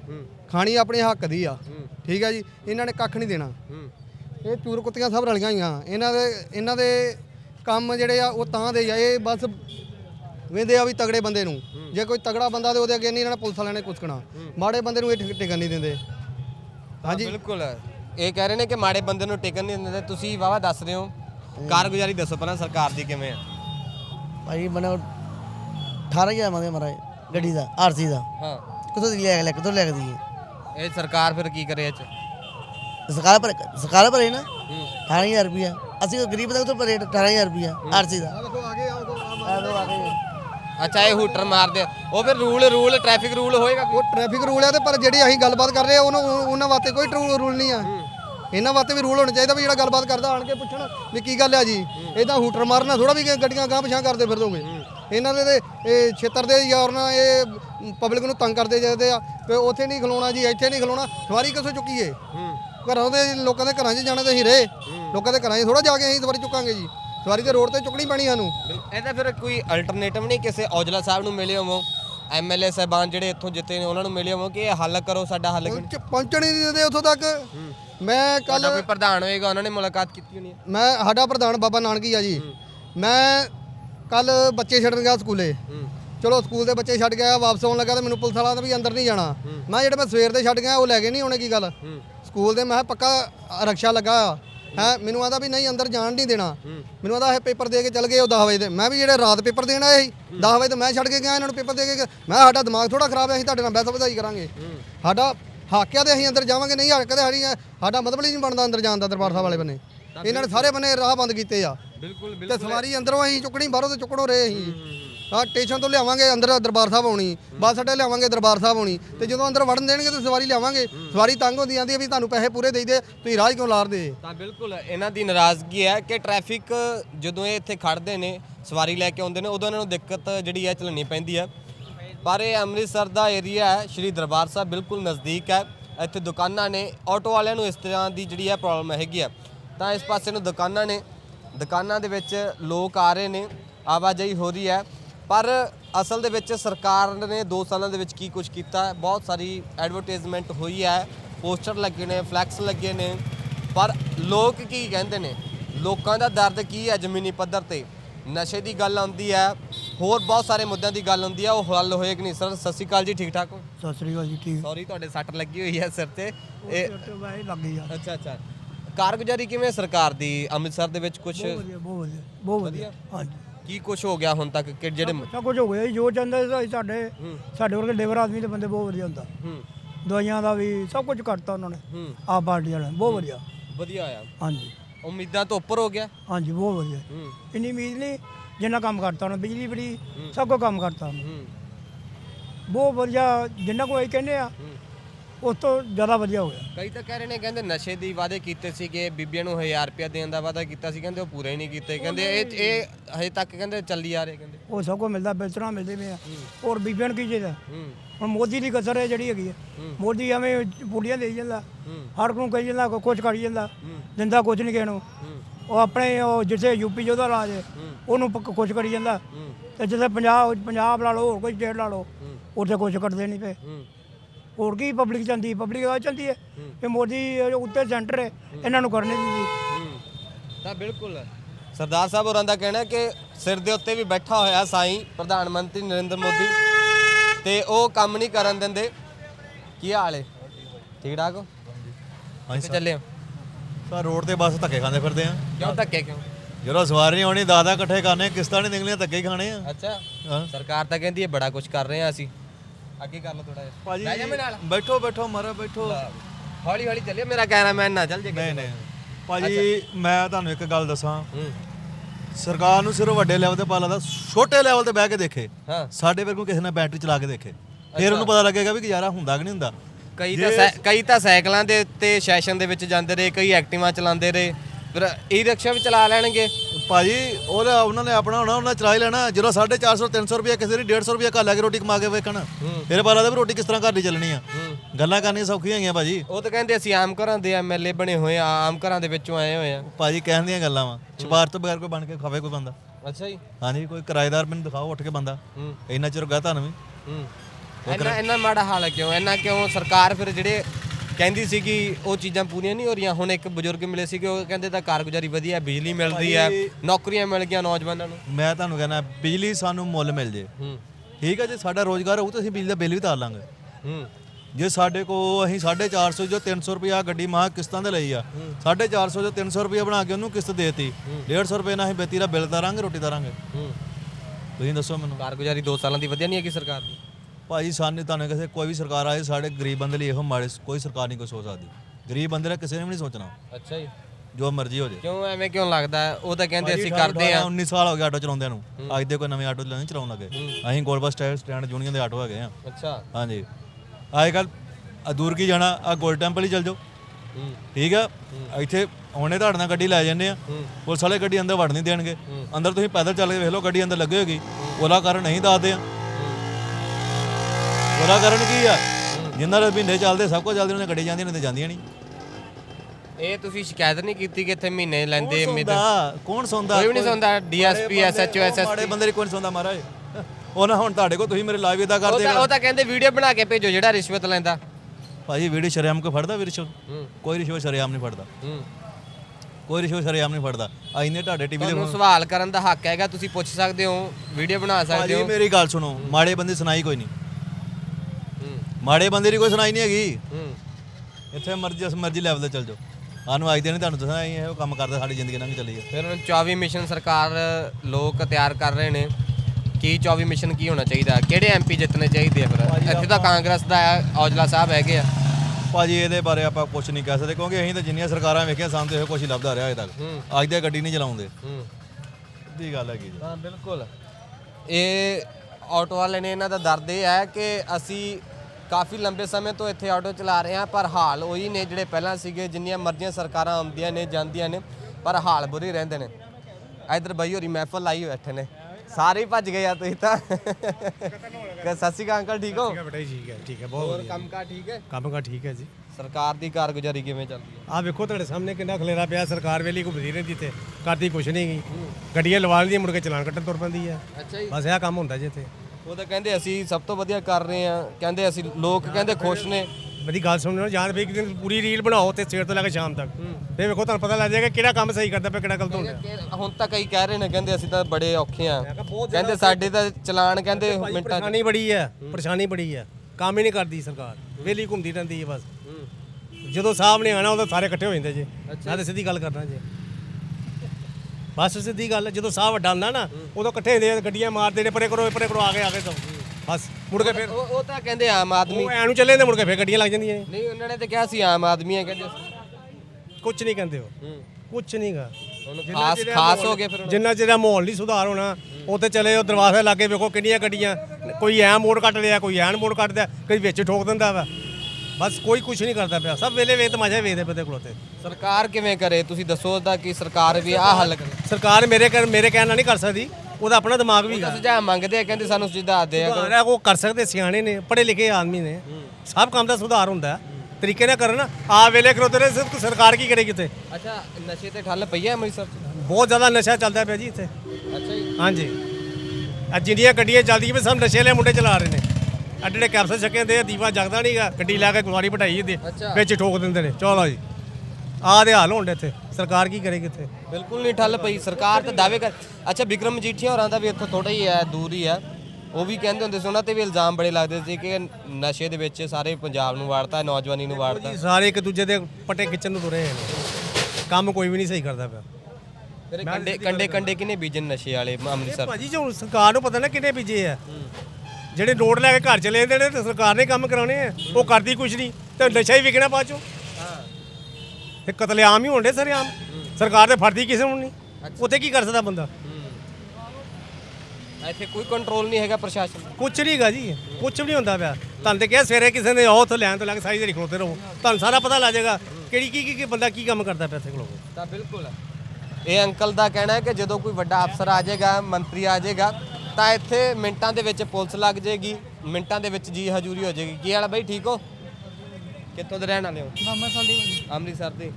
Speaker 7: ਖਾਣੀ ਆਪਣੇ ਹੱਕ ਦੀ ਆ। ਠੀਕ ਹੈ ਜੀ। ਇਹਨਾਂ ਨੇ ਕੱਖ ਨਹੀਂ ਦੇਣਾ। ਇਹ ਚੂਰ ਕੁੱਤੀਆਂ ਸਭ ਰਲੀਆਂ ਹੋਈਆਂ। ਇਹਨਾਂ ਦੇ ਇਹਨਾਂ ਦੇ ਕੰਮ ਜਿਹੜੇ ਆ ਉਹ ਤਾਂ ਦੇ ਆ। ਇਹ ਬਸ ਵੇਂਦੇ ਆ ਵੀ ਤਗੜੇ ਬੰਦੇ ਨੂੰ। ਜੇ ਕੋਈ ਤਗੜਾ ਬੰਦਾ ਤੇ ਉਹਦੇ ਅੱਗੇ ਨਹੀਂ ਇਹਨਾਂ ਨੇ ਪੁਲਿਸ ਵਾਲਿਆਂ ਨੇ ਕੁਚਕਣਾ ਮਾੜੇ ਬੰਦੇ ਨੂੰ ਇਹ ਟਿਕ- ਟਿਕਣ ਨਹੀਂ ਦਿੰਦੇ। ਹਾਂਜੀ।
Speaker 1: ਬਿਲਕੁਲ। ਇਹ ਕਹਿ ਰਹੇ ਨੇ ਕਿ ਮਾੜੇ ਬੰਦੇ ਨੂੰ ਟਿਕਣ ਨਹੀਂ ਦਿੰਦੇ। ਤੁਸੀਂ ਵਾਵਾ ਦੱਸ ਰਹੇ ਹੋ। ਕਾਰਗੁਜ਼ਾਰੀ ਦੱਸੋ ਪਹਿਲਾਂ ਸਰਕਾਰ ਦੀ ਕਿਵੇਂ ਆ?
Speaker 8: ਭਾਈ ਮੈਨੂੰ 18000 ਮੰਗੇ ਮਹਾਰਾਜ ਗੱਡੀ ਦਾ ਆਰਸੀ ਦਾ।
Speaker 1: ਹਾਂ।
Speaker 8: ਕਿੱਥੋਂ ਦੀ ਲਿਆ ਕੇ ਲੈ ਕਿੱਥੋਂ ਲਿਆ ਕੇ
Speaker 1: ਇਹ ਸਰਕਾਰ ਫਿਰ ਕੀ ਕਰੇ ਇਹ ਚ?
Speaker 8: ਸਰਕਾਰ ਪਰ ਸਰਕਾਰ ਭਰੇ ਨਾ? 18000 ਰੁਪਿਆ ਅਸੀਂ ਗਰੀਬ ਦਾ ਕਿੱਥੋਂ ਭਰੇ 18000 ਰੁਪਿਆ ਆਰਸੀ ਦਾ। ਆ ਲਓ ਆ ਗਏ।
Speaker 1: ਅੱਛਾ ਇਹ ਹੂਟਰ ਮਾਰਦੇ ਆ। ਉਹ ਫਿਰ ਰੂਲ ਰੂਲ ਟ੍ਰੈਫਿਕ ਰੂਲ ਹੋਏਗਾ
Speaker 7: ਉਹ ਟ੍ਰੈਫਿਕ ਰੂਲ ਆ ਤੇ ਪਰ ਜਿਹੜੀ ਅਸੀਂ ਗੱਲਬਾਤ ਕਰ ਰਹੇ ਆ ਉਹਨਾਂ ਉਹਨਾਂ ਵਾਸਤੇ ਕੋਈ ਟਰੂ ਰੂਲ ਨਹੀਂ ਆ। ਇਹਨਾਂ ਵਾਸਤੇ ਵੀ ਰੂਲ ਹੋਣਾ ਚਾਹੀਦਾ ਵੀ ਜਿਹੜਾ ਗੱਲਬਾਤ ਕਰਦਾ ਆਣ ਕੇ ਪੁੱਛਣ ਵੀ ਕੀ ਗੱਲ ਆ ਜੀ। ਇਦਾਂ ਹੂਟਰ ਮਾਰਨਾ ਥੋੜਾ ਵੀ ਗੱਡੀਆਂ ਗਾਂ ਪਛਾਂ ਕਰਦੇ ਫਿਰ ਦੋਗੇ ਇਹਨਾਂ ਦੇ ਤੇ ਇਹ ਛੇਤਰ ਦੇ ਯਾਰ ਨਾ ਇਹ ਪਬਲਿਕ ਨੂੰ ਤੰਗ ਕਰਦੇ ਜਾਂਦੇ ਆ। ਕਿ ਉੱਥੇ ਨਹੀਂ ਖਲੋਣਾ ਜੀ ਇੱਥੇ ਨਹੀਂ ਖਲੋਣਾ ਸਵਾਰੀ ਕਿੱਥੋਂ ਚੁੱਕੀਏ? ਘਰਾਂ ਦੇ ਲੋਕਾਂ ਦੇ ਘਰਾਂ 'ਚ ਜਾਣਾ ਤਾਂ ਅਸੀਂ ਰਹੇ। ਲੋਕਾਂ ਦੇ ਘਰਾਂ 'ਚ ਥੋੜਾ ਜਾ ਕੇ ਅਸੀਂ ਸਵਾਰੀ ਚੁੱਕਾਂਗੇ ਜੀ। ਸਵਾਰੀ ਤੇ ਰੋਡ ਤੇ ਚੁੱਕਣੀ ਪੈਣੀ ਸਾਨੂੰ।
Speaker 1: ਇਹਦਾ ਫਿਰ ਕੋਈ ਅਲਟਰਨੇਟਿਵ ਨਹੀਂ ਕਿਸੇ ਔਜਲਾ ਸਾਹਿਬ ਨੂੰ ਮਿਲੇ ਹੋਵੋ ਐਮਐਲਏ ਸਾਹਿਬਾਨ ਜਿਹੜੇ ਇੱਥੋਂ ਜਿੱਤੇ ਨੇ ਉਹਨਾਂ ਨੂੰ ਮਿਲੇ ਹੋਵੋ ਕਿ ਇਹ ਹੱਲ ਕਰੋ ਸਾਡਾ ਹੱਲ ਨਹੀਂ
Speaker 7: ਪਹੁੰਚ- ਪਹੁੰਚਣ ਹੀ ਨਹੀਂ ਦਿੰਦੇ ਉੱਥੋਂ ਤੱਕ। ਮੈਂ ਕੱਲ
Speaker 1: ਤੁਹਾਡਾ ਕੋਈ ਪ੍ਰਧਾਨ ਹੋਏਗਾ ਉਹਨਾਂ ਨੇ ਮੁਲਾਕਾਤ ਕੀਤੀ ਹੋਣੀ ਹੈ।
Speaker 7: ਮੈਂ ਸਾਡਾ ਪ੍ਰਧਾਨ ਬਾਬਾ ਨਾਨਕੀ ਆ ਜੀ। ਮੈਂ ਕੱਲ ਬੱਚੇ ਛੱਡਣ ਗਿਆ ਸਕੂਲੇ। ਚਲੋ ਸਕੂਲ ਦੇ ਬੱਚੇ ਛੱਡ ਗਿਆ ਵਾਪਸ ਆਉਣ ਲੱਗਾ ਤੇ ਮੈਨੂੰ ਪੁਲਿਸ ਵਾਲਾ ਤਾਂ ਵੀ ਅੰਦਰ ਨਹੀਂ ਜਾਣਾ। ਮੈਂ ਜਿਹੜੇ ਮੈਂ ਸਵੇਰ ਦੇ ਛੱਡ ਗਿਆ ਉਹ ਲੈ ਕੇ ਨਹੀਂ ਆਉਣੇ ਕੀ ਗੱਲ? ਸਕੂਲ ਦੇ ਮੈਂ ਕਿਹਾ ਪੱਕਾ ਰਕਸ਼ਾ ਲੱਗਾ ਹੈ ਮੈਨੂੰ ਆਦਾ ਵੀ ਨਹੀਂ ਅੰਦਰ ਜਾਣ ਨਹੀਂ ਦੇਣਾ। ਮੈਨੂੰ ਆਦਾ ਇਹ ਪੇਪਰ ਦੇ ਕੇ ਚੱਲ ਗਏ ਉਹ 10 ਵਜੇ ਦੇ। ਮੈਂ ਵੀ ਜਿਹੜੇ ਰਾਤ ਪੇਪਰ ਦੇਣ ਆਏ ਸੀ 10 ਵਜੇ ਤੇ ਮੈਂ ਛੱਡ ਕੇ ਗਿਆ ਇਹਨਾਂ ਨੂੰ ਪੇਪਰ ਦੇ ਕੇ। ਮੈਂ ਸਾਡਾ ਦਿਮਾਗ ਥੋੜਾ ਖਰਾਬ ਹੈ ਅਸੀਂ ਤੁਹਾਡੇ ਨਾਲ ਬਹਿਸ ਵਧਾਈ ਕਰਾਂਗੇ। ਸਾਡਾ ਹਾਕਿਆ ਤੇ ਅਸੀਂ ਅੰਦਰ ਜਾਵਾਂਗੇ ਨਹੀਂ ਹਾਕਿਆ ਤੇ ਸਾਡੀ ਸਾਡਾ ਮਤਲਬ ਹੀ ਨਹੀਂ ਬਣਦਾ ਅੰਦਰ ਜਾਣ ਦਾ ਦਰਬਾਰ ਸਾਹਿਬ ਵਾਲੇ ਬੰਨੇ। ਇਹਨਾਂ ਨੇ ਸਾਰੇ ਬੰਨੇ ਰਾਹ ਬੰਦ ਕੀਤੇ ਆ।
Speaker 1: ਬਿਲਕੁਲ
Speaker 7: ਤੇ ਸਵਾਰੀ ਅੰਦਰੋਂ ਅਸੀਂ ਚੁੱਕਣੀ ਬਾਹਰੋਂ ਤੇ ਚੁੱਕਣੋਂ ਰਹੇ ਅਸੀਂ। ਹਾਂ ਸਟੇਸ਼ਨ ਤੋਂ ਲਿਆਵਾਂਗੇ ਅੰਦਰ ਦਰਬਾਰ ਸਾਹਿਬ ਆਉਣੀ। ਬੱਸ ਅੱਡੇ ਲਿਆਵਾਂਗੇ ਦਰਬਾਰ ਸਾਹਿਬ ਆਉਣੀ। ਤੇ ਜਦੋਂ ਅੰਦਰ ਵੜਨ ਦੇਣਗੇ ਤੇ ਸਵਾਰੀ ਲਿਆਵਾਂਗੇ। ਸਵਾਰੀ ਤੰਗ ਹੁੰਦੀ ਆਂਦੀ ਹੈ ਵੀ ਤੁਹਾਨੂੰ ਪੈਸੇ ਪੂਰੇ ਦੇਈਦੇ ਤੁਸੀਂ 'ਚ ਕਿਉਂ ਲਾਰਦੇ?
Speaker 1: ਤਾਂ ਬਿਲਕੁਲ ਇਹਨਾਂ ਦੀ ਨਾਰਾਜ਼ਗੀ ਹੈ ਕਿ ਟ੍ਰੈਫਿਕ ਜਦੋਂ ਇਹ ਇੱਥੇ ਖੜਦੇ ਨੇ ਸਵਾਰੀ ਲੈ ਕੇ ਆਉਂਦੇ ਨੇ ਉਦੋਂ ਇਹਨਾਂ ਨੂੰ ਦਿੱਕਤ ਜਿਹੜੀ ਹੈ ਝੱਲਣੀ ਪੈਂਦੀ ਹੈ। ਪਰ ਇਹ ਅੰਮ੍ਰਿਤਸਰ ਦਾ ਏਰੀਆ ਹੈ ਸ਼੍ਰੀ ਦਰਬਾਰ ਸਾਹਿਬ ਬਿਲਕੁਲ ਨਜ਼ਦੀਕ ਹੈ। ਇੱਥੇ ਦੁਕਾਨਾਂ ਨੇ ਆਟੋ ਵਾਲਿਆਂ ਨੂੰ ਇਸ ਤਰ੍ਹਾਂ ਦੀ ਜਿਹੜੀ ਹੈ ਪ੍ਰੋਬਲਮ ਹੈਗੀ ਆ ਤਾਂ ਇਸ ਪਾਸੇ ਨੂੰ ਦੁਕਾਨਾਂ ਨੇ ਦੁਕਾਨਾਂ ਦੇ ਵਿੱਚ ਲੋਕ ਆ ਰਹੇ ਨੇ ਆਵਾਜਾਈ ਹੋ ਰਹੀ ਹੈ। ਪਰ ਅਸਲ ਦੇ ਵਿੱਚ ਸਰਕਾਰ ਨੇ 2 ਸਾਲਾਂ ਦੇ ਵਿੱਚ ਕੀ ਕੁਝ ਕੀਤਾ? ਹੈ ਬਹੁਤ ਸਾਰੀ ਐਡਵਰਟਾਈਜ਼ਮੈਂਟ ਹੋਈ ਹੈ। ਪੋਸਟਰ ਲੱਗੇ ਨੇ ਫਲੈਕਸ ਲੱਗੇ ਨੇ। ਪਰ ਲੋਕ ਕੀ ਕਹਿੰਦੇ ਨੇ? ਲੋਕਾਂ ਦਾ ਦਰਦ ਕੀ ਹੈ ਜ਼ਮੀਨੀ ਪੱਧਰ ਤੇ? ਨਸ਼ੇ ਦੀ ਗੱਲ ਆਉਂਦੀ ਹੈ। ਹੋਰ ਬਹੁਤ ਸਾਰੇ ਮੁੱਦਿਆਂ ਦੀ ਗੱਲ ਹੁੰਦੀ ਹੈ। ਉਹ ਹੱਲ ਹੋਏ ਕਿ ਨਹੀਂ? ਸਰ ਸਤਿ ਸ਼੍ਰੀ ਅਕਾਲ ਜੀ ਠੀਕ ਠਾਕ ਹੋ?
Speaker 2: ਸਤਿ ਸ੍ਰੀ ਅਕਾਲ ਜੀ ਠੀਕ।
Speaker 1: ਸੌਰੀ ਤੁਹਾਡੇ ਸੱਟ ਲੱਗੀ ਹੋਈ ਹੈ ਸਿਰ ਤੇ। ਇਹ
Speaker 2: ਵਾਹੀ ਲੱਗ ਗਈ ਆ।
Speaker 1: ਅੱਛਾ ਅੱਛਾ। ਕਾਰਗੁਜ਼ਾਰੀ ਕਿਵੇਂ ਸਰਕਾਰ ਦੀ? ਅੰਮ੍ਰਿਤਸਰ ਦੇ ਵਿੱਚ ਕੁਝ
Speaker 2: ਵਧੀਆ ਬਹੁਤ ਵਧੀਆ ਬਹੁਤ ਵਧੀਆ? ਹਾਂਜੀ।
Speaker 1: ਕੀ ਕੁਝ ਹੋ ਗਿਆ ਹੁਣ ਤੱਕ ਕਿ ਜਿਹੜੇ
Speaker 2: ਸਭ ਕੁਝ ਹੋ ਗਿਆ ਜੀ, ਜੋ ਚਾਹੁੰਦੇ ਸੀ ਸਾਡੇ ਸਾਡੇ ਵਰਗੇ ਲੇਬਰ ਆਦਮੀ ਦੇ ਬੰਦੇ ਬਹੁਤ ਵਧੀਆ ਹੁੰਦਾ।
Speaker 1: ਹੂੰ।
Speaker 2: ਦਵਾਈਆਂ ਦਾ ਵੀ ਸਭ ਕੁਝ ਕਰਤਾ ਉਹਨਾਂ ਨੇ।
Speaker 1: ਹੂੰ।
Speaker 2: ਆਪ ਪਾਰਟੀ ਵਾਲਿਆਂ ਨੇ ਬਹੁਤ ਵਧੀਆ।
Speaker 1: ਵਧੀਆ ਆ।
Speaker 2: ਹਾਂਜੀ।
Speaker 1: ਉਮੀਦਾਂ ਤੋਂ ਉੱਪਰ ਹੋ ਗਿਆ?
Speaker 2: ਹਾਂਜੀ ਬਹੁਤ ਵਧੀਆ।
Speaker 1: ਹੂੰ।
Speaker 2: ਇੰਨੀ ਉਮੀਦ ਨਹੀਂ ਜਿੰਨਾ ਕੰਮ ਕਰਤਾ ਉਹਨੇ ਬਿਜਲੀ ਬੜੀ ਸਭ ਕੁਝ ਕੰਮ ਕਰਤਾ ਉਹਨੇ।
Speaker 1: ਹੂੰ।
Speaker 2: ਬਹੁਤ ਵਧੀਆ ਜਿੰਨਾ ਕੋਈ ਕਹਿੰਦੇ ਆ ਉਸ ਤੋਂ ਜ਼ਿਆਦਾ ਵਧੀਆ ਹੋ ਗਿਆ।
Speaker 1: ਕਈ ਤਾਂ ਕਹਿ ਰਹੇ ਨੇ ਕਹਿੰਦੇ ਨਸ਼ੇ ਦੀ ਵਾਅਦੇ ਕੀਤੇ ਸੀਗੇ ਬੀਬੀਆਂ ਨੂੰ 1000 ਰੁਪਇਆ ਦੇਣ ਦਾ ਵਾਅਦਾ ਕੀਤਾ ਸੀ ਕਹਿੰਦੇ ਉਹ ਪੂਰਾ ਹੀ ਨਹੀਂ ਕੀਤੇ। ਕਹਿੰਦੇ ਇਹ ਇਹ ਹਜੇ ਤੱਕ ਕਹਿੰਦੇ ਚੱਲੀ ਆ ਰਹੇ ਕਹਿੰਦੇ।
Speaker 2: ਉਹ ਸਭ ਕੁਝ ਮਿਲਦਾ ਬਿਲਤਰਾ ਮਿਲਦੇ ਪਏ ਆ। ਔਰ ਬੀਬੀਆਂ ਨੂੰ ਕੀ ਚਾਹੀਦਾ? ਹੁਣ ਮੋਦੀ ਦੀ ਕਸਰ ਹੈ ਜਿਹੜੀ ਹੈਗੀ ਹੈ। ਮੋਦੀ ਐਵੇਂ ਪੁੜੀਆਂ ਦੇਈ ਜਾਂਦਾ। ਹਰ ਨੂੰ ਕਹੀ ਜਾਂਦਾ ਕੋਈ ਕੁਝ ਕਰੀ ਜਾਂਦਾ। ਦਿੰਦਾ ਕੁਝ ਨਹੀਂ ਨੂੰ। ਉਹ ਆਪਣੇ ਉਹ ਜਿੱਥੇ ਯੂਪੀ ਜਿਹਦਾ ਰਾਜ ਹੈ ਉਹਨੂੰ ਕੁਝ ਕਰੀ ਜਾਂਦਾ। ਤੇ ਜਿੱਥੇ ਪੰਜਾਬ ਪੰਜਾਬ ਲਾ ਲਓ ਹੋਰ ਕੋਈ ਸਟੇਟ ਲਾ ਲਓ ਉੱਥੇ ਕੁਝ ਕਰਦੇ ਨਹੀਂ ਪਏ। ਹੋਰ ਕੀ ਪਬਲਿਕ ਜਾਂਦੀ ਪਬਲਿਕ ਆ ਜਾਂਦੀ ਹੈ। ਇਹ ਮੋਦੀ ਉੱਤੇ ਸੈਂਟਰ ਹੈ ਇਹਨਾਂ ਨੂੰ ਕਰਨੇ ਦਿੰਦੀ
Speaker 1: ਤਾਂ ਬਿਲਕੁਲ। ਸਰਦਾਰ ਸਾਹਿਬ ਹੋਰਾਂ ਦਾ ਕਹਿਣਾ ਹੈ ਕਿ ਸਿਰ ਦੇ ਉੱਤੇ ਵੀ ਬੈਠਾ ਹੋਇਆ ਸਾਈਂ ਪ੍ਰਧਾਨ ਮੰਤਰੀ ਨਰਿੰਦਰ ਮੋਦੀ ਤੇ ਉਹ ਕੰਮ ਨਹੀਂ ਕਰਨ ਦਿੰਦੇ। ਕੀ ਹਾਲ ਹੈ? ਠੀਕ ਠਾਕ ਹੋ?
Speaker 4: ਹਾਂਜੀ
Speaker 1: ਚੱਲੇ ਹੋ?
Speaker 4: ਸਰ ਰੋਡ ਤੇ ਬੱਸ ਧੱਕੇ ਖਾਂਦੇ ਫਿਰਦੇ ਆ।
Speaker 1: ਕਿਉਂ ਧੱਕੇ ਕਿਉਂ?
Speaker 4: ਜਦੋਂ ਸਵਾਰੀ ਨਹੀਂ ਆਉਣੀ ਦਾਦਾ ਇਕੱਠੇ ਕਰਨੇ ਕਿਸ਼ਤਾਂ ਨਹੀਂ ਨਿਕਲੀਆਂ ਧੱਕੇ ਹੀ ਖਾਣੇ ਆ।
Speaker 1: ਅੱਛਾ।
Speaker 4: ਹਾਂ।
Speaker 1: ਸਰਕਾਰ ਤਾਂ ਕਹਿੰਦੀ ਹੈ ਬੜਾ ਕੁਝ ਕਰ ਰਹੇ ਆ ਅਸੀਂ। ਅੱਗੇ ਕਰ ਲਓ ਥੋੜਾ ਜਿਹਾ।
Speaker 4: ਭਾਜੀ
Speaker 1: ਬਹਿ ਜਾ ਮੇਰੇ ਨਾਲ।
Speaker 4: ਬੈਠੋ ਬੈਠੋ ਮਾਰਾ ਬੈਠੋ।
Speaker 1: ਹੌਲੀ ਹੌਲੀ ਚੱਲਿਓ ਮੇਰਾ ਕੈਮਰਾਮੈਨ ਨਾ ਚੱਲ ਜੇ
Speaker 4: ਨਹੀਂ ਨਹੀਂ। ਭਾਜੀ ਮੈਂ ਤੁਹਾਨੂੰ ਇੱਕ ਗੱਲ ਦੱਸਾਂ।
Speaker 1: ਹੂੰ।
Speaker 4: ਸਰਕਾਰ ਨੂੰ ਸਿਰਫ ਵੱਡੇ ਲੈਵਲ ਤੇ ਪਾ ਲੱਗਦਾ ਛੋਟੇ ਲੈਵਲ ਤੇ ਬਹਿ ਕੇ ਦੇਖੇ।
Speaker 1: ਹਾਂ।
Speaker 4: ਸਾਡੇ ਵਰਗੂ ਕਿਸੇ ਨੇ ਬੈਟਰੀ ਚਲਾ ਕੇ ਦੇਖੇ। ਫਿਰ ਉਹਨੂੰ ਪਤਾ ਲੱਗੇਗਾ ਵੀ ਗੁਜ਼ਾਰਾ ਹੁੰਦਾ ਕਿ ਨਹੀਂ ਹੁੰਦਾ।
Speaker 1: ਕਈ ਤਾਂ ਸਾਈ- ਕਈ ਤਾਂ ਸਾਈਕਲਾਂ ਦੇ ਉੱਤੇ ਸੈਸ਼ਨ ਦੇ ਵਿੱਚ ਜਾਂਦੇ ਰਹੇ ਕਈ ਐਕਟਿਵਾ ਚਲਾਉਂਦੇ ਰਹੇ। ਫਿਰ ਈ ਰਿਕਸ਼ਾ ਵੀ ਚਲਾ ਲੈਣਗੇ।
Speaker 4: ਭਾਜੀ ਉਹਦਾ ਉਹਨਾਂ ਨੇ ਆਪਣਾ ਹੋਣਾ ਉਹਨਾਂ ਚਲਾ ਹੀ ਲੈਣਾ। ਜਦੋਂ 450 300 ਰੁਪਏ ਕਿਸੇ ਦੀ 150 ਰੁਪਏ ਘਰ ਲੈ ਕੇ ਰੋਟੀ ਕਮਾ ਕੇ ਵੇਖਣ ਫਿਰ ਪਤਾ ਲੱਗਦਾ ਵੀ ਰੋਟੀ ਕਿਸ ਤਰ੍ਹਾਂ ਘਰ ਦੀ ਚੱਲਣੀ ਆ। ਗੱਲਾਂ ਕਰਨੀਆਂ ਸੌਖੀਆਂ ਹੈਗੀਆਂ ਭਾਜੀ।
Speaker 1: ਉਹ ਤਾਂ ਕਹਿੰਦੇ ਅਸੀਂ ਆਮ ਘਰਾਂ ਦੇ ਐਮਐਲਏ ਬਣੇ ਹੋਏ ਆ ਆਮ ਘਰਾਂ ਦੇ ਵਿੱਚੋਂ ਆਏ ਹੋਏ ਆ।
Speaker 4: ਭਾਜੀ ਕਹਿਣ ਦੀਆਂ ਗੱਲਾਂ ਵਾ ਸਿਫਾਰਸ਼ ਤੋਂ ਬਗੈਰ ਕੋਈ ਬਣ ਕੇ ਖਾਵੇ ਕੋਈ ਬੰਦਾ।
Speaker 1: ਅੱਛਾ ਜੀ।
Speaker 4: ਹਾਂਜੀ ਕੋਈ ਕਿਰਾਏਦਾਰ ਮੈਨੂੰ ਦਿਖਾਓ ਉੱਠ ਕੇ ਬੰਦਾ।
Speaker 1: ਹੂੰ।
Speaker 4: ਇੰਨਾ ਚਿਰ ਹੋ ਗਿਆ ਤੁਹਾਨੂੰ ਵੀ।
Speaker 1: ਹੂੰ। ਇੰਨਾ ਇੰਨਾ ਮਾੜਾ ਹਾਲ ਕਿਉਂ? ਇੰਨਾ ਕਿਉਂ ਸਰਕਾਰ ਫਿਰ ਜਿਹੜੇ ਕਹਿੰਦੀ ਸੀ ਕਿ ਉਹ ਚੀਜ਼ਾਂ ਪੂਰੀਆਂ ਨਹੀਂ ਹੋ ਰਹੀਆਂ। ਹੁਣ ਇੱਕ ਬਜ਼ੁਰਗ ਮਿਲੇ ਸੀਗੇ ਉਹ ਕਹਿੰਦੇ ਤਾਂ ਕਾਰਗੁਜ਼ਾਰੀ ਵਧੀਆ ਬਿਜਲੀ ਮਿਲਦੀ ਹੈ ਨੌਕਰੀਆਂ ਮਿਲ ਗਈਆਂ ਨੌਜਵਾਨਾਂ ਨੂੰ।
Speaker 4: ਮੈਂ ਤੁਹਾਨੂੰ ਕਹਿੰਦਾ ਬਿਜਲੀ ਸਾਨੂੰ ਮੁੱਲ ਮਿਲ ਜੇ। ਠੀਕ ਹੈ ਜੇ ਸਾਡਾ ਰੋਜ਼ਗਾਰ ਹੋਊ ਤਾਂ ਅਸੀਂ ਬਿਜਲੀ ਦਾ ਬਿੱਲ ਵੀ ਤਾਰ ਲਾਂਗੇ।
Speaker 1: ਹੂੰ।
Speaker 4: ਜੇ ਸਾਡੇ ਕੋ ਅਸੀਂ 450 ਜੋ 300 ਰੁਪਿਆ ਗੱਡੀ ਮਾਹ ਕਿਸ਼ਤਾਂ ਦੇ ਲਈ ਆ 450 ਜੋ 300 ਰੁਪਿਆ ਬਣਾ ਕੇ ਉਹਨੂੰ ਕਿਸ਼ਤ ਦੇਤੀ 150 ਰੁਪਏ ਨਾਲ ਅਸੀਂ ਬੇਤੀ ਦਾ ਬਿੱਲ ਤਾਰਾਂਗੇ ਰੋਟੀ ਤਾਰਾਂਗੇ। ਤੁਸੀਂ ਦੱਸੋ ਮੈਨੂੰ।
Speaker 1: ਕਾਰਗੁਜ਼ਾਰੀ 2 ਸਾਲਾਂ ਦੀ ਵਧੀਆ ਨਹੀਂ ਹੈਗੀ ਸਰਕਾਰ ਦੀ।
Speaker 4: ਭਾਜੀ ਸਾਨੂੰ ਤੁਹਾਨੂੰ ਕਿਸੇ ਕੋਈ ਵੀ ਸਰਕਾਰ ਆਏ ਸਾਡੇ ਗਰੀਬ ਬੰਦੇ ਲਈ ਇਹੋ ਮਾੜੇ ਕੋਈ ਸਰਕਾਰ ਨਹੀਂ ਕੋਈ ਸੋਚ ਸਕਦੀ। ਗਰੀਬ ਬੰਦੇ ਦਾ ਕਿਸੇ ਨੇ ਵੀ ਨਹੀਂ ਸੋਚਣਾ।
Speaker 1: ਅੱਛਾ ਜੀ।
Speaker 4: ਜੋ ਮਰਜ਼ੀ ਹੋ ਜੇ।
Speaker 1: ਕਿਉਂ ਐਵੇਂ ਕਿਉਂ ਲੱਗਦਾ? ਹੈ? ਉਹ ਤਾਂ ਕਹਿੰਦੇ ਅਸੀਂ ਕਰਦੇ ਆ
Speaker 4: 19 ਸਾਲ ਹੋ ਗਏ ਆਟੋ ਚਲਾਉਂਦਿਆਂ ਨੂੰ। ਅੱਜ ਦੇ ਕੋਈ ਨਵੇਂ ਆਟੋ ਨਹੀਂ ਚਲਾਉਣ ਲੱਗੇ। ਅਸੀਂ ਗੋਲ ਬੱਸ ਸਟੈਂਡ ਸਟੈਂਡ ਯੂਨੀਅਨ ਦੇ ਆਟੋ ਹੈਗੇ ਆ।
Speaker 1: ਅੱਛਾ।
Speaker 4: ਹਾਂਜੀ। ਅੱਜ ਕੱਲ ਦੂਰ ਕੀ ਜਾਣਾ? ਆ ਗੋਲ ਟੈਂਪਲ ਹੀ ਚੱਲ ਜਾਓ।
Speaker 1: ਹੂੰ।
Speaker 4: ਠੀਕ ਆ? ਇੱਥੇ ਹੁਣੇ ਤੁਹਾਡੇ ਨਾਲ ਗੱਡੀ ਲੈ ਜਾਂਦੇ ਆ। ਪੁਲਿਸ ਵਾਲੇ ਗੱਡੀ ਅੰਦਰ ਵੜ ਨਹੀਂ ਦੇਣਗੇ। ਅੰਦਰ ਤੁਸੀਂ ਪੈਦਲ ਚੱਲ ਕੇ ਵੇਖ ਲਓ ਗੱਡੀ ਅੰਦਰ ਲੱਗੇ ਹੋਗੀ ਉਹਦਾ ਕਾਰਨ ਨਹੀਂ ਦੱਸਦੇ ਆ। ਉਹਦਾ ਕਾਰਨ ਕੀ ਆ? ਜਿੰਨਾਂ ਦੇ ਮਹੀਨੇ ਚੱਲਦੇ ਸਭ ਕੁਝ ਚੱਲਦੇ ਉਹਨਾਂ ਗੱਡੀ ਜਾਂਦੀਆਂ ਨਹੀਂ ਤੇ ਜਾਂਦੀਆਂ ਨਹੀਂ।
Speaker 1: ਇਹ ਤੁਸੀਂ ਸ਼ਿਕਾਇਤ ਨਹੀਂ ਕੀਤੀ ਕਿ ਇੱਥੇ ਮਹੀਨੇ ਲੈਂਦੇ ਉਮੀਦ?
Speaker 4: ਸੁਣਦਾ ਕੌਣ ਸੁਣਦਾ
Speaker 1: ਕੋਈ ਵੀ ਨਹੀਂ ਸੁਣਦਾ ਡੀਐਸਪੀ ਐਸਐਚਓ ਐਸਐਸਪੀ।
Speaker 4: ਬੰਦੇ ਦੀ ਕੋਈ ਨਹੀਂ ਸੁਣਦਾ ਮਹਾਰਾਜ। ਉਹਨਾਂ ਹੁਣ ਤੁਹਾਡੇ ਕੋਲ ਤੁਸੀਂ ਮੇਰੇ ਲਾਈਵ ਇਦਾਂ
Speaker 1: ਉਹ
Speaker 4: ਕਰਦੇ
Speaker 1: ਤਾਂ ਉਹ ਤਾਂ ਕਹਿੰਦੇ ਵੀਡੀਓ ਬਣਾ ਕੇ ਭੇਜੋ ਜਿਹੜਾ ਰਿਸ਼ਵਤ ਲੈਂਦਾ।
Speaker 4: ਭਾਜੀ ਵੀਡੀਓ ਸ਼ਰਿਆਮ ਕੋ ਫੜਦਾ ਵੀ ਰਿਸ਼ਵਤ? ਕੋਈ ਰਿਸ਼ਵਤ ਸ਼ਰਿਆਮ ਨਹੀਂ ਫੜਦਾ।
Speaker 1: ਹੂੰ।
Speaker 4: ਕੋਈ ਰਿਸ਼ਵਤ ਸ਼ਰਿਆਮ ਨਹੀਂ ਫੜਦਾ। ਆਈਨੇ ਤੁਹਾਡੇ ਟੀਵੀ ਦੇ
Speaker 1: ਤੁਹਾਨੂੰ ਸਵਾਲ ਕਰਨ ਦਾ ਹੱਕ ਹੈਗਾ ਤੁਸੀਂ ਪੁੱਛ ਸਕਦੇ ਹੋ ਵੀਡੀਓ ਬਣਾ ਸਕਦੇ
Speaker 4: ਭਾਜੀ
Speaker 1: ਹੋ।
Speaker 4: ਮੇਰੀ ਗੱਲ ਸੁਣੋ ਮਾੜੇ ਬੰਦੇ ਸੁਣਾਈ ਕੋਈ ਨਹੀਂ। ਮਾੜੇ ਬੰਦੇ ਦੀ ਕੋਈ ਸੁਣਾਈ ਨਹੀਂ ਹੈਗੀ।
Speaker 1: ਹੂੰ।
Speaker 4: ਇੱਥੇ ਮਰਜ਼ੀ ਜਿਸ ਮਰਜ਼ੀ ਲੈਵਲ ਤੇ ਚੱਲ ਜਾਓ। ਸਾਨੂੰ ਅੱਜ ਦੇ ਨਹੀਂ ਤੁਹਾਨੂੰ ਦੱਸਣਾ ਅਸੀਂ ਇਹੋ ਕੰਮ ਕਰਦੇ ਸਾਡੀ ਜ਼ਿੰਦਗੀ ਲੰਘ ਚੱਲੀ ਹੈ।
Speaker 1: ਫਿਰ ਹੁਣ 24 ਮਿਸ਼ਨ ਸਰਕਾਰ ਲੋਕ ਤਿਆਰ ਕਰ ਰਹੇ ਨੇ। ਕੀ 24 ਮਿਸ਼ਨ ਕੀ ਹੋਣਾ ਚਾਹੀਦਾ? ਕਿਹੜੇ ਐਮਪੀ ਜਿੱਤਣੇ ਚਾਹੀਦੇ ਆ ਫਿਰ? ਇੱਥੇ ਤਾਂ ਕਾਂਗਰਸ ਦਾ ਔਜਲਾ ਸਾਹਿਬ ਹੈਗੇ ਆ।
Speaker 4: ਭਾਜੀ ਇਹਦੇ ਬਾਰੇ ਆਪਾਂ ਕੁਝ ਨਹੀਂ ਕਹਿ ਸਕਦੇ ਕਿਉਂਕਿ ਅਸੀਂ ਤਾਂ ਜਿੰਨੀਆਂ ਸਰਕਾਰਾਂ ਵੇਖੀਆਂ ਸਾਨੂੰ ਤਾਂ ਇਹੋ ਕੁਝ ਹੀ ਲੱਭਦਾ ਰਿਹਾ ਅਜੇ ਤੱਕ। ਅੱਜ ਦੇ ਗੱਡੀ ਨਹੀਂ ਚਲਾਉਂਦੇ।
Speaker 1: ਹੂੰ।
Speaker 4: ਦੀ ਗੱਲ ਹੈਗੀ ਜੀ।
Speaker 1: ਹਾਂ ਬਿਲਕੁਲ। ਇਹ ਆਟੋ ਵਾਲੇ ਨੇ ਇਹਨਾਂ ਦਾ ਦਰਦ ਇਹ ਹੈ ਕਿ ਅਸੀਂ ਕਾਫੀ ਲੰਬੇ ਸਮੇਂ ਤੋਂ ਇੱਥੇ ਆਟੋ ਚਲਾ ਰਹੇ ਹਾਂ ਪਰ ਹਾਲ ਉਹੀ ਨੇ ਜਿਹੜੇ ਪਹਿਲਾਂ ਸੀਗੇ ਜਿੰਨੀਆਂ ਮਰਜ਼ੀਆਂ ਸਰਕਾਰਾਂ ਆਉਂਦੀਆਂ ਨੇ ਜਾਂਦੀਆਂ ਨੇ ਪਰ ਹਾਲ ਬੁਰੇ ਰਹਿੰਦੇ ਨੇ। ਇਧਰ ਬਈ ਹੋਰੀ ਮਹਿਫਲ ਲਾਈ ਬੈਠੇ ਨੇ। ਸਾਰੇ ਹੀ ਭੱਜ ਗਏ ਆ ਤੁਸੀਂ ਤਾਂ। ਕਿ ਸਤਿ ਸ਼੍ਰੀ ਅਕਾਲ ਅੰਕਲ ਠੀਕ ਹੋ?
Speaker 5: ਬੇਟਾ ਜੀ ਠੀਕ ਹੈ ਠੀਕ ਹੈ ਬਹੁਤ
Speaker 1: ਹੋਰ
Speaker 5: ਵਧੀਆ।
Speaker 1: ਕੰਮ ਕਾ ਠੀਕ ਹੈ?
Speaker 5: ਕੰਮ ਕਾ ਠੀਕ ਹੈ ਜੀ।
Speaker 1: ਸਰਕਾਰ ਦੀ ਕਾਰਗੁਜ਼ਾਰੀ ਕਿਵੇਂ ਚੱਲਦੀ ਹੈ?
Speaker 5: ਆ ਵੇਖੋ ਤੁਹਾਡੇ ਸਾਹਮਣੇ ਕਿੰਨਾ ਖਲੇਰਾ ਪਿਆ ਸਰਕਾਰ ਵੇਲੀ ਘੁੰਮਦੀ ਰਹਿੰਦੀ ਇੱਥੇ ਕਰਦੀ ਕੁਛ ਨਹੀਂ। ਗਈ ਗੱਡੀਆਂ ਲਵਾ ਲੈਂਦੀ ਮੁੜ ਕੇ ਚਲਾਨ ਕੱਟਣ ਤੁਰ ਪੈਂਦੀ ਹੈ।
Speaker 1: ਅੱਛਾ ਜੀ।
Speaker 5: ਬਸ ਇਹ ਕੰਮ ਹੁੰਦਾ ਜੀ ਇੱਥੇ।
Speaker 1: ਉਹ ਤਾਂ ਕਹਿੰਦੇ ਅਸੀਂ ਸਭ ਤੋਂ ਵਧੀਆ ਕਰ ਰਹੇ ਹਾਂ। ਕਹਿੰਦੇ ਅਸੀਂ ਲੋਕ ਕਹਿੰਦੇ ਖੁਸ਼ ਨੇ।
Speaker 5: ਮੇਰੀ ਗੱਲ ਸੁਣੋ ਤਾਂ ਫਿਰ ਇੱਕ ਦਿਨ ਪੂਰੀ ਰੀਲ ਬਣਾਓ ਤੇ ਸਵੇਰ ਤੋਂ ਲੈ ਕੇ ਸ਼ਾਮ ਤੱਕ। ਫਿਰ ਵੇਖੋ ਤੁਹਾਨੂੰ ਪਤਾ ਲੱਗ ਜਾਏਗਾ ਕਿਹੜਾ ਕੰਮ ਸਹੀ ਕਰਦਾ ਪਿਆ ਕਿਹੜਾ ਗਲਤ ਹੁੰਦਾ
Speaker 1: ਹੁਣ ਤਾਂ ਕਈ ਕਹਿ ਰਹੇ ਨੇ ਕਹਿੰਦੇ ਅਸੀਂ ਤਾਂ ਬੜੇ ਔਖੇ ਆ ਕਹਿੰਦੇ ਸਾਡੇ ਤਾਂ ਚਲਾਨ ਕਹਿੰਦੇ ਮਿੰਟਾਂ 'ਚ
Speaker 5: ਪਰੇਸ਼ਾਨੀ ਬੜੀ ਹੈ ਪਰੇਸ਼ਾਨੀ ਬੜੀ ਹੈ। ਕੰਮ ਹੀ ਨਹੀਂ ਕਰਦੀ ਸਰਕਾਰ। ਵੇਲੀ ਘੁੰਮਦੀ ਰਹਿੰਦੀ ਹੈ ਬਸ। ਜਦੋਂ ਸਾਹਿਬ ਨੇ ਆਣਾ ਉਦੋਂ ਸਾਰੇ ਇਕੱਠੇ ਹੋ ਜਾਂਦੇ ਜੀ। ਮੈਂ ਤਾਂ ਸਿੱਧੀ ਗੱਲ ਕਰਨਾ ਜੀ। ਬਸ ਸਿੱਧੀ ਗੱਲ ਹੈ, ਜਦੋਂ ਸਾਹ ਵੱਡਾ ਹੁੰਦਾ ਨਾ ਉਦੋਂ ਇਕੱਠੇ ਹੁੰਦੇ ਆ, ਗੱਡੀਆਂ ਮਾਰਦੇ ਨੇ ਪਰੇ ਕਰੋ ਪਰੇ ਕਰੋ ਆ ਗਏ ਆ ਗਏ ਤਾਂ ਬਸ ਮੁੜ ਕੇ ਫਿਰ
Speaker 1: ਉਹ ਉਹ ਤਾਂ ਕਹਿੰਦੇ ਆਮ ਆਦਮੀ
Speaker 5: ਉਹ ਐ ਨੂੰ ਚੱਲੇ ਨੇ ਮੁੜ ਕੇ ਫਿਰ ਗੱਡੀਆਂ ਲੱਗ ਜਾਂਦੀਆਂ। ਨੇ
Speaker 1: ਨਹੀਂ ਉਹਨਾਂ ਨੇ ਤਾਂ ਕਿਹਾ ਸੀ ਆਮ ਆਦਮੀ ਹੈ ਕਹਿੰਦੇ ਅਸੀਂ।
Speaker 5: ਕੁਝ ਨਹੀਂ ਕਹਿੰਦੇ ਉਹ।
Speaker 1: ਹੂੰ।
Speaker 5: ਕੁਝ ਨਹੀਂਗਾ
Speaker 1: ਹੁਣ ਖਾਸ ਖਾਸ ਹੋ ਗਏ ਫਿਰ।
Speaker 5: ਜਿੰਨਾ ਚਿਰ ਇਹ ਮਾਹੌਲ ਨਹੀਂ ਸੁਧਾਰ ਹੋਣਾ ਉੱਥੇ ਚਲੇ ਉਹ ਦਰਵਾਜ਼ੇ ਲਾਗੇ ਵੇਖੋ ਕਿੰਨੀਆਂ ਗੱਡੀਆਂ। ਕੋਈ ਐ ਮੋੜ ਕੱਟ ਲਿਆ ਕੋਈ ਐਨ ਮੋੜ ਕੱਟਦਾ ਕੋਈ ਵਿੱਚ ਠੋਕ ਦਿੰਦਾ ਵਾ। ਬਸ ਕੋਈ ਕੁਝ ਨਹੀਂ ਕਰਦਾ ਪਿਆ। ਸਭ ਵੇਲੇ ਵੇ ਤਮਾਸ਼ਾ ਵੇਖਦੇ ਪਏ ਕੋਲ ਤੇ
Speaker 1: ਸਰਕਾਰ ਕਿਵੇਂ ਕਰੇ? ਤੁਸੀਂ ਦੱਸੋ ਦਾ ਕਿ ਸਰਕਾਰ ਵੀ ਆਹ ਹੱਲ ਕਰੇ।
Speaker 5: ਸਰਕਾਰ ਮੇਰੇ ਕਹਿ ਮੇਰੇ ਕਹਿਣ ਨਾਲ ਨਹੀਂ ਕਰ ਸਕਦੀ। ਉਹਦਾ ਆਪਣਾ ਦਿਮਾਗ ਵੀ
Speaker 1: ਤਾਂ
Speaker 5: ਹੈ
Speaker 1: ਸੁਝਾਅ ਮੰਗਦੇ ਆ ਕਹਿੰਦੇ ਸਾਨੂੰ ਸੁਝਾਅ ਦੇ
Speaker 5: ਸੁਧਾਰ ਹੈ, ਉਹ ਕਰ ਸਕਦੇ ਸਿਆਣੇ ਨੇ ਪੜ੍ਹੇ ਲਿਖੇ ਆਦਮੀ ਨੇ। ਸਭ ਕੰਮ ਦਾ ਸੁਧਾਰ ਹੁੰਦਾ ਹੈ। ਤਰੀਕੇ ਨਾਲ ਕਰਨ ਆ ਵੇਲੇ ਖਰੋਤੇ ਨੇ ਸਿਰਫ ਸਰਕਾਰ ਕੀ ਕਰੇਗੀ ਇੱਥੇ
Speaker 1: ਅੱਛਾ ਨਸ਼ੇ ਤੇ ਠੱਲ ਪਈ ਹੈ ਅੰਮ੍ਰਿਤਸਰ 'ਚ?
Speaker 5: ਬਹੁਤ ਜ਼ਿਆਦਾ ਨਸ਼ਾ ਚੱਲਦਾ ਪਿਆ ਜੀ ਇੱਥੇ।
Speaker 1: ਅੱਛਾ ਜੀ।
Speaker 5: ਹਾਂਜੀ। ਆ ਜਿੰਨੀਆਂ ਗੱਡੀਆਂ ਚੱਲਦੀਆਂ ਵੀ ਸਭ ਨਸ਼ੇ ਵਾਲੇ ਮੁੰਡੇ ਚਲਾ ਰਹੇ ਨੇ। ਜਿਹੜੇ ਕੈਪਸੂਲ ਛਕੇ ਆ ਦੀਵਾ ਜਗਦਾ ਨਹੀਂਗਾ ਗੱਡੀ ਲੈ ਕੇ ਬਿਠਾਈ ਹੁੰਦੀ
Speaker 1: ਅੱਛਾ।
Speaker 5: ਵਿੱਚ ਠੋਕ ਦਿੰਦੇ ਨੇ ਚਲੋ ਜੀ। ਆਹ ਦੇ ਹਾਲ ਹੋਣ ਡੇ ਇੱਥੇ। ਸਰਕਾਰ ਕੀ ਕਰੇਗੀ ਇੱਥੇ?
Speaker 1: ਬਿਲਕੁਲ ਨਹੀਂ ਠੱਲ ਪਈ ਸਰਕਾਰ ਤਾਂ ਦਾਅਵੇ ਕਰ ਅੱਛਾ ਵਿਕਰਮ ਮਜੀਠੀਆ ਹੋਰਾਂ ਦਾ ਵੀ ਇੱਥੋਂ ਥੋੜਾ ਹੀ ਹੈ ਦੂਰ ਹੀ ਹੈ। ਉਹ ਵੀ ਕਹਿੰਦੇ ਹੁੰਦੇ ਸੀ ਉਹਨਾਂ ਤੇ ਵੀ ਇਲਜ਼ਾਮ ਬੜੇ ਲੱਗਦੇ ਸੀ ਕਿ ਨਸ਼ੇ ਦੇ ਵਿੱਚ ਸਾਰੇ ਪੰਜਾਬ ਨੂੰ ਵਾੜਤਾ ਨੌਜਵਾਨੀ ਨੂੰ ਵਾੜਤਾ।
Speaker 5: ਜੀ ਸਾਰੇ ਇੱਕ ਦੂਜੇ ਦੇ ਪੱਟੇ ਖਿੱਚਣ ਨੂੰ ਤੁਰੇ ਨੇ। ਕੰਮ ਕੋਈ ਵੀ ਨਹੀਂ ਸਹੀ ਕਰਦਾ ਪਿਆ।
Speaker 1: ਫਿਰ ਇਹ ਕੰਡੇ ਕੰਡੇ ਕੰਡੇ ਕਿਨੇ ਬੀਜਣ ਨਸ਼ੇ ਵਾਲੇ ਅੰਮ੍ਰਿਤਸਰ?
Speaker 5: ਭਾਜੀ ਜੋ ਸਰਕਾਰ ਨੂੰ ਪਤਾ ਨਾ ਕਿੰਨੇ ਬੀਜੇ ਆ। ਜਿਹੜੇ ਨੋਟ ਲੈ ਕੇ ਘਰ ਚਲੇ ਜਾਂਦੇ ਨੇ ਤੇ ਸਰਕਾਰ ਨੇ ਕੰਮ ਕਰਾਉਣੇ ਆ ਉਹ ਕਰਦੀ ਕੁਛ ਨਹੀਂ ਤੇ ਨਸ਼ਾ ਹੀ ਵਿਕਣਾ ਬਾਅਦ ਚੋਂ। ਤੇ ਕਤਲੇਆਮ ਹੀ ਹੋਣਦੇ ਸਰੇਆਮ ਸਰਕਾਰ ਤੇ ਫੜਦੀ ਕਿਸੇ ਨੂੰ ਨਹੀਂ। ਉੱਥੇ ਕੀ ਕਰ ਸਕਦਾ ਬੰਦਾ?
Speaker 1: ਇੱਥੇ ਕੋਈ ਕੰਟਰੋਲ ਨਹੀਂ ਹੈਗਾ ਪ੍ਰਸ਼ਾਸਨ ਦਾ।
Speaker 5: ਕੁਛ ਨਹੀਂਗਾ ਜੀ ਕੁਛ ਵੀ ਨਹੀਂ ਹੁੰਦਾ ਪਿਆ। ਤੁਹਾਨੂੰ ਤੇ ਕਿਹਾ ਸਵੇਰੇ ਕਿਸੇ ਨੇ ਆਓ ਉੱਥੇ ਲੈਣ ਤੋਂ ਲੈ ਕੇ ਸਾਰੀ ਦਿਹਾੜੀ ਖਲੋਤੇ ਰਹੋ। ਤੁਹਾਨੂੰ ਸਾਰਾ ਪਤਾ ਲੱਗ ਜਾਏਗਾ ਕਿਹੜੀ ਕੀ ਕੀ ਕੀ ਬੰਦਾ ਕੀ ਕੰਮ ਕਰਦਾ ਪਿਆ ਇੱਥੇ ਖਲੋ ਕੇ।
Speaker 1: ਤਾਂ ਬਿਲਕੁਲ। ਇਹ ਅੰਕਲ ਦਾ ਕਹਿਣਾ ਹੈ ਕਿ ਜਦੋਂ ਕੋਈ ਵੱਡਾ ਅਫਸਰ ਆ ਜਾਏਗਾ ਮੰਤਰੀ ਆ ਜਾਏਗਾ ਤਾਂ ਇੱਥੇ ਮਿੰਟਾਂ ਦੇ ਵਿੱਚ ਪੁਲਿਸ ਲੱਗ ਜਾਏਗੀ ਮਿੰਟਾਂ ਦੇ ਵਿੱਚ ਜੀ ਹਜ਼ੂਰੀ ਹੋ ਜਾਏਗੀ ਕੀ ਹਾਲ ਬਾਈ ਠੀਕ ਹੋ? ਕਿੱਥੋਂ ਦੇ ਰਹਿਣ ਵਾਲੇ ਹੋ?
Speaker 9: ਮੁਹੰਮਦ ਸਾਲੀ
Speaker 1: ਅੰਮ੍ਰਿਤਸਰ ਦੇ।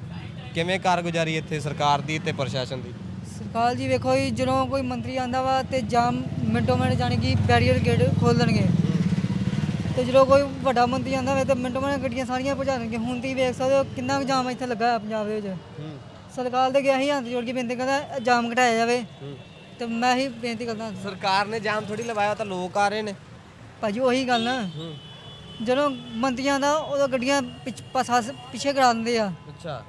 Speaker 1: ਕਿਵੇਂ ਕਾਰਗੁਜ਼ਾਰੀ ਇੱਥੇ ਸਰਕਾਰ ਦੀ ਤੇ ਪ੍ਰਸ਼ਾਸਨ ਦੀ?
Speaker 9: ਸਰਕਾਰ ਜੀ ਵੇਖੋ ਜੀ ਜਦੋਂ ਕੋਈ ਮੰਤਰੀ ਆਂਦਾ ਵਾ ਤੇ ਜਾਮ ਮਿੰਟੋ ਮਿੰਟ ਜਾਣੀ ਕਿ ਬੈਰੀਅਰ ਗੇਟ ਖੋਲ ਦੇਣਗੇ। ਤੇ ਜਦੋਂ ਕੋਈ ਵੱਡਾ ਮੰਤਰੀ ਆਂਦਾ ਵੇ ਤੇ ਮਿੰਟੋ ਮਿੰਟ ਗੱਡੀਆਂ ਸਾਰੀਆਂ ਭਜਾ ਦੇਣਗੇ। ਹੁਣ ਤੁਸੀਂ ਵੇਖ ਸਕਦੇ ਹੋ ਕਿੰਨਾ ਕੁ ਜਾਮ ਇੱਥੇ ਲੱਗਾ ਹੈ ਪੰਜਾਬ ਦੇ ਵਿੱਚ। ਸਰਕਾਰ ਦੇ ਗਿਆ ਹੀ ਹੱਥ ਜੋੜ ਕੇ ਬੇਨਤੀ ਕਰਦਾ ਇਹ ਜਾਮ ਘਟਾਇਆ ਜਾਵੇ। ਤੇ ਮੈਂ ਹੀ ਬੇਨਤੀ ਕਰਦਾ
Speaker 1: ਸਰਕਾਰ ਨੇ ਜਾਮ ਥੋੜੀ ਲਵਾਇਆ ਤਾਂ ਲੋਕ ਆ ਰਹੇ ਨੇ।
Speaker 9: ਭਾਜੀ ਉਹੀ ਗੱਲ ਨਾ। ਜਦੋਂ ਮੰਤਰੀਆਂ ਦਾ ਉਦੋਂ ਗੱਡੀਆਂ ਪਿੱਛ- ਪਾਸਾ ਪਿੱਛੇ ਕਰਾ ਦਿੰਦੇ ਆ।
Speaker 1: ਅੱਛਾ।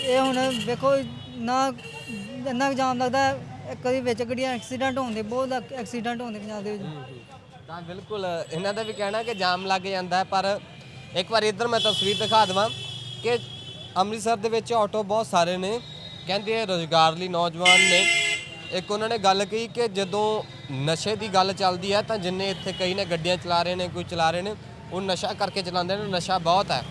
Speaker 9: ਇਹ ਹੁਣ ਵੇਖੋ ਨਾ ਇੰਨਾ ਕੁ ਜਾਮ ਲੱਗਦਾ ਹੈ, ਇਹ ਕਦੀ ਵਿੱਚ ਗੱਡੀਆਂ ਐਕਸੀਡੈਂਟ ਹੁੰਦੇ ਬਹੁਤ ਐਕਸੀਡੈਂਟ ਹੁੰਦੇ ਪੰਜਾਬ ਦੇ ਵਿੱਚ।
Speaker 1: ਤਾਂ ਬਿਲਕੁਲ ਇਹਨਾਂ ਦਾ ਵੀ ਕਹਿਣਾ ਕਿ ਜਾਮ ਲੱਗ ਜਾਂਦਾ ਹੈ ਪਰ ਇੱਕ ਵਾਰ ਇੱਧਰ ਮੈਂ ਤਸਵੀਰ ਦਿਖਾ ਦਵਾਂ ਕਿ ਅੰਮ੍ਰਿਤਸਰ ਦੇ ਵਿੱਚ ਆਟੋ ਬਹੁਤ ਸਾਰੇ ਨੇ ਕਹਿੰਦੇ ਰੋਜ਼ਗਾਰ ਲਈ ਨੌਜਵਾਨ ਨੇ। ਇੱਕ ਉਹਨਾਂ ਨੇ ਗੱਲ ਕਹੀ ਕਿ ਜਦੋਂ ਨਸ਼ੇ ਦੀ ਗੱਲ ਚੱਲਦੀ ਹੈ ਤਾਂ ਜਿੰਨੇ ਇੱਥੇ ਕਈ ਨੇ ਗੱਡੀਆਂ ਚਲਾ ਰਹੇ ਨੇ, ਕੋਈ ਚਲਾ ਰਹੇ ਨੇ, ਉਹ ਨਸ਼ਾ ਕਰਕੇ ਚਲਾਉਂਦੇ ਨੇ, ਨਸ਼ਾ ਬਹੁਤ ਹੈ।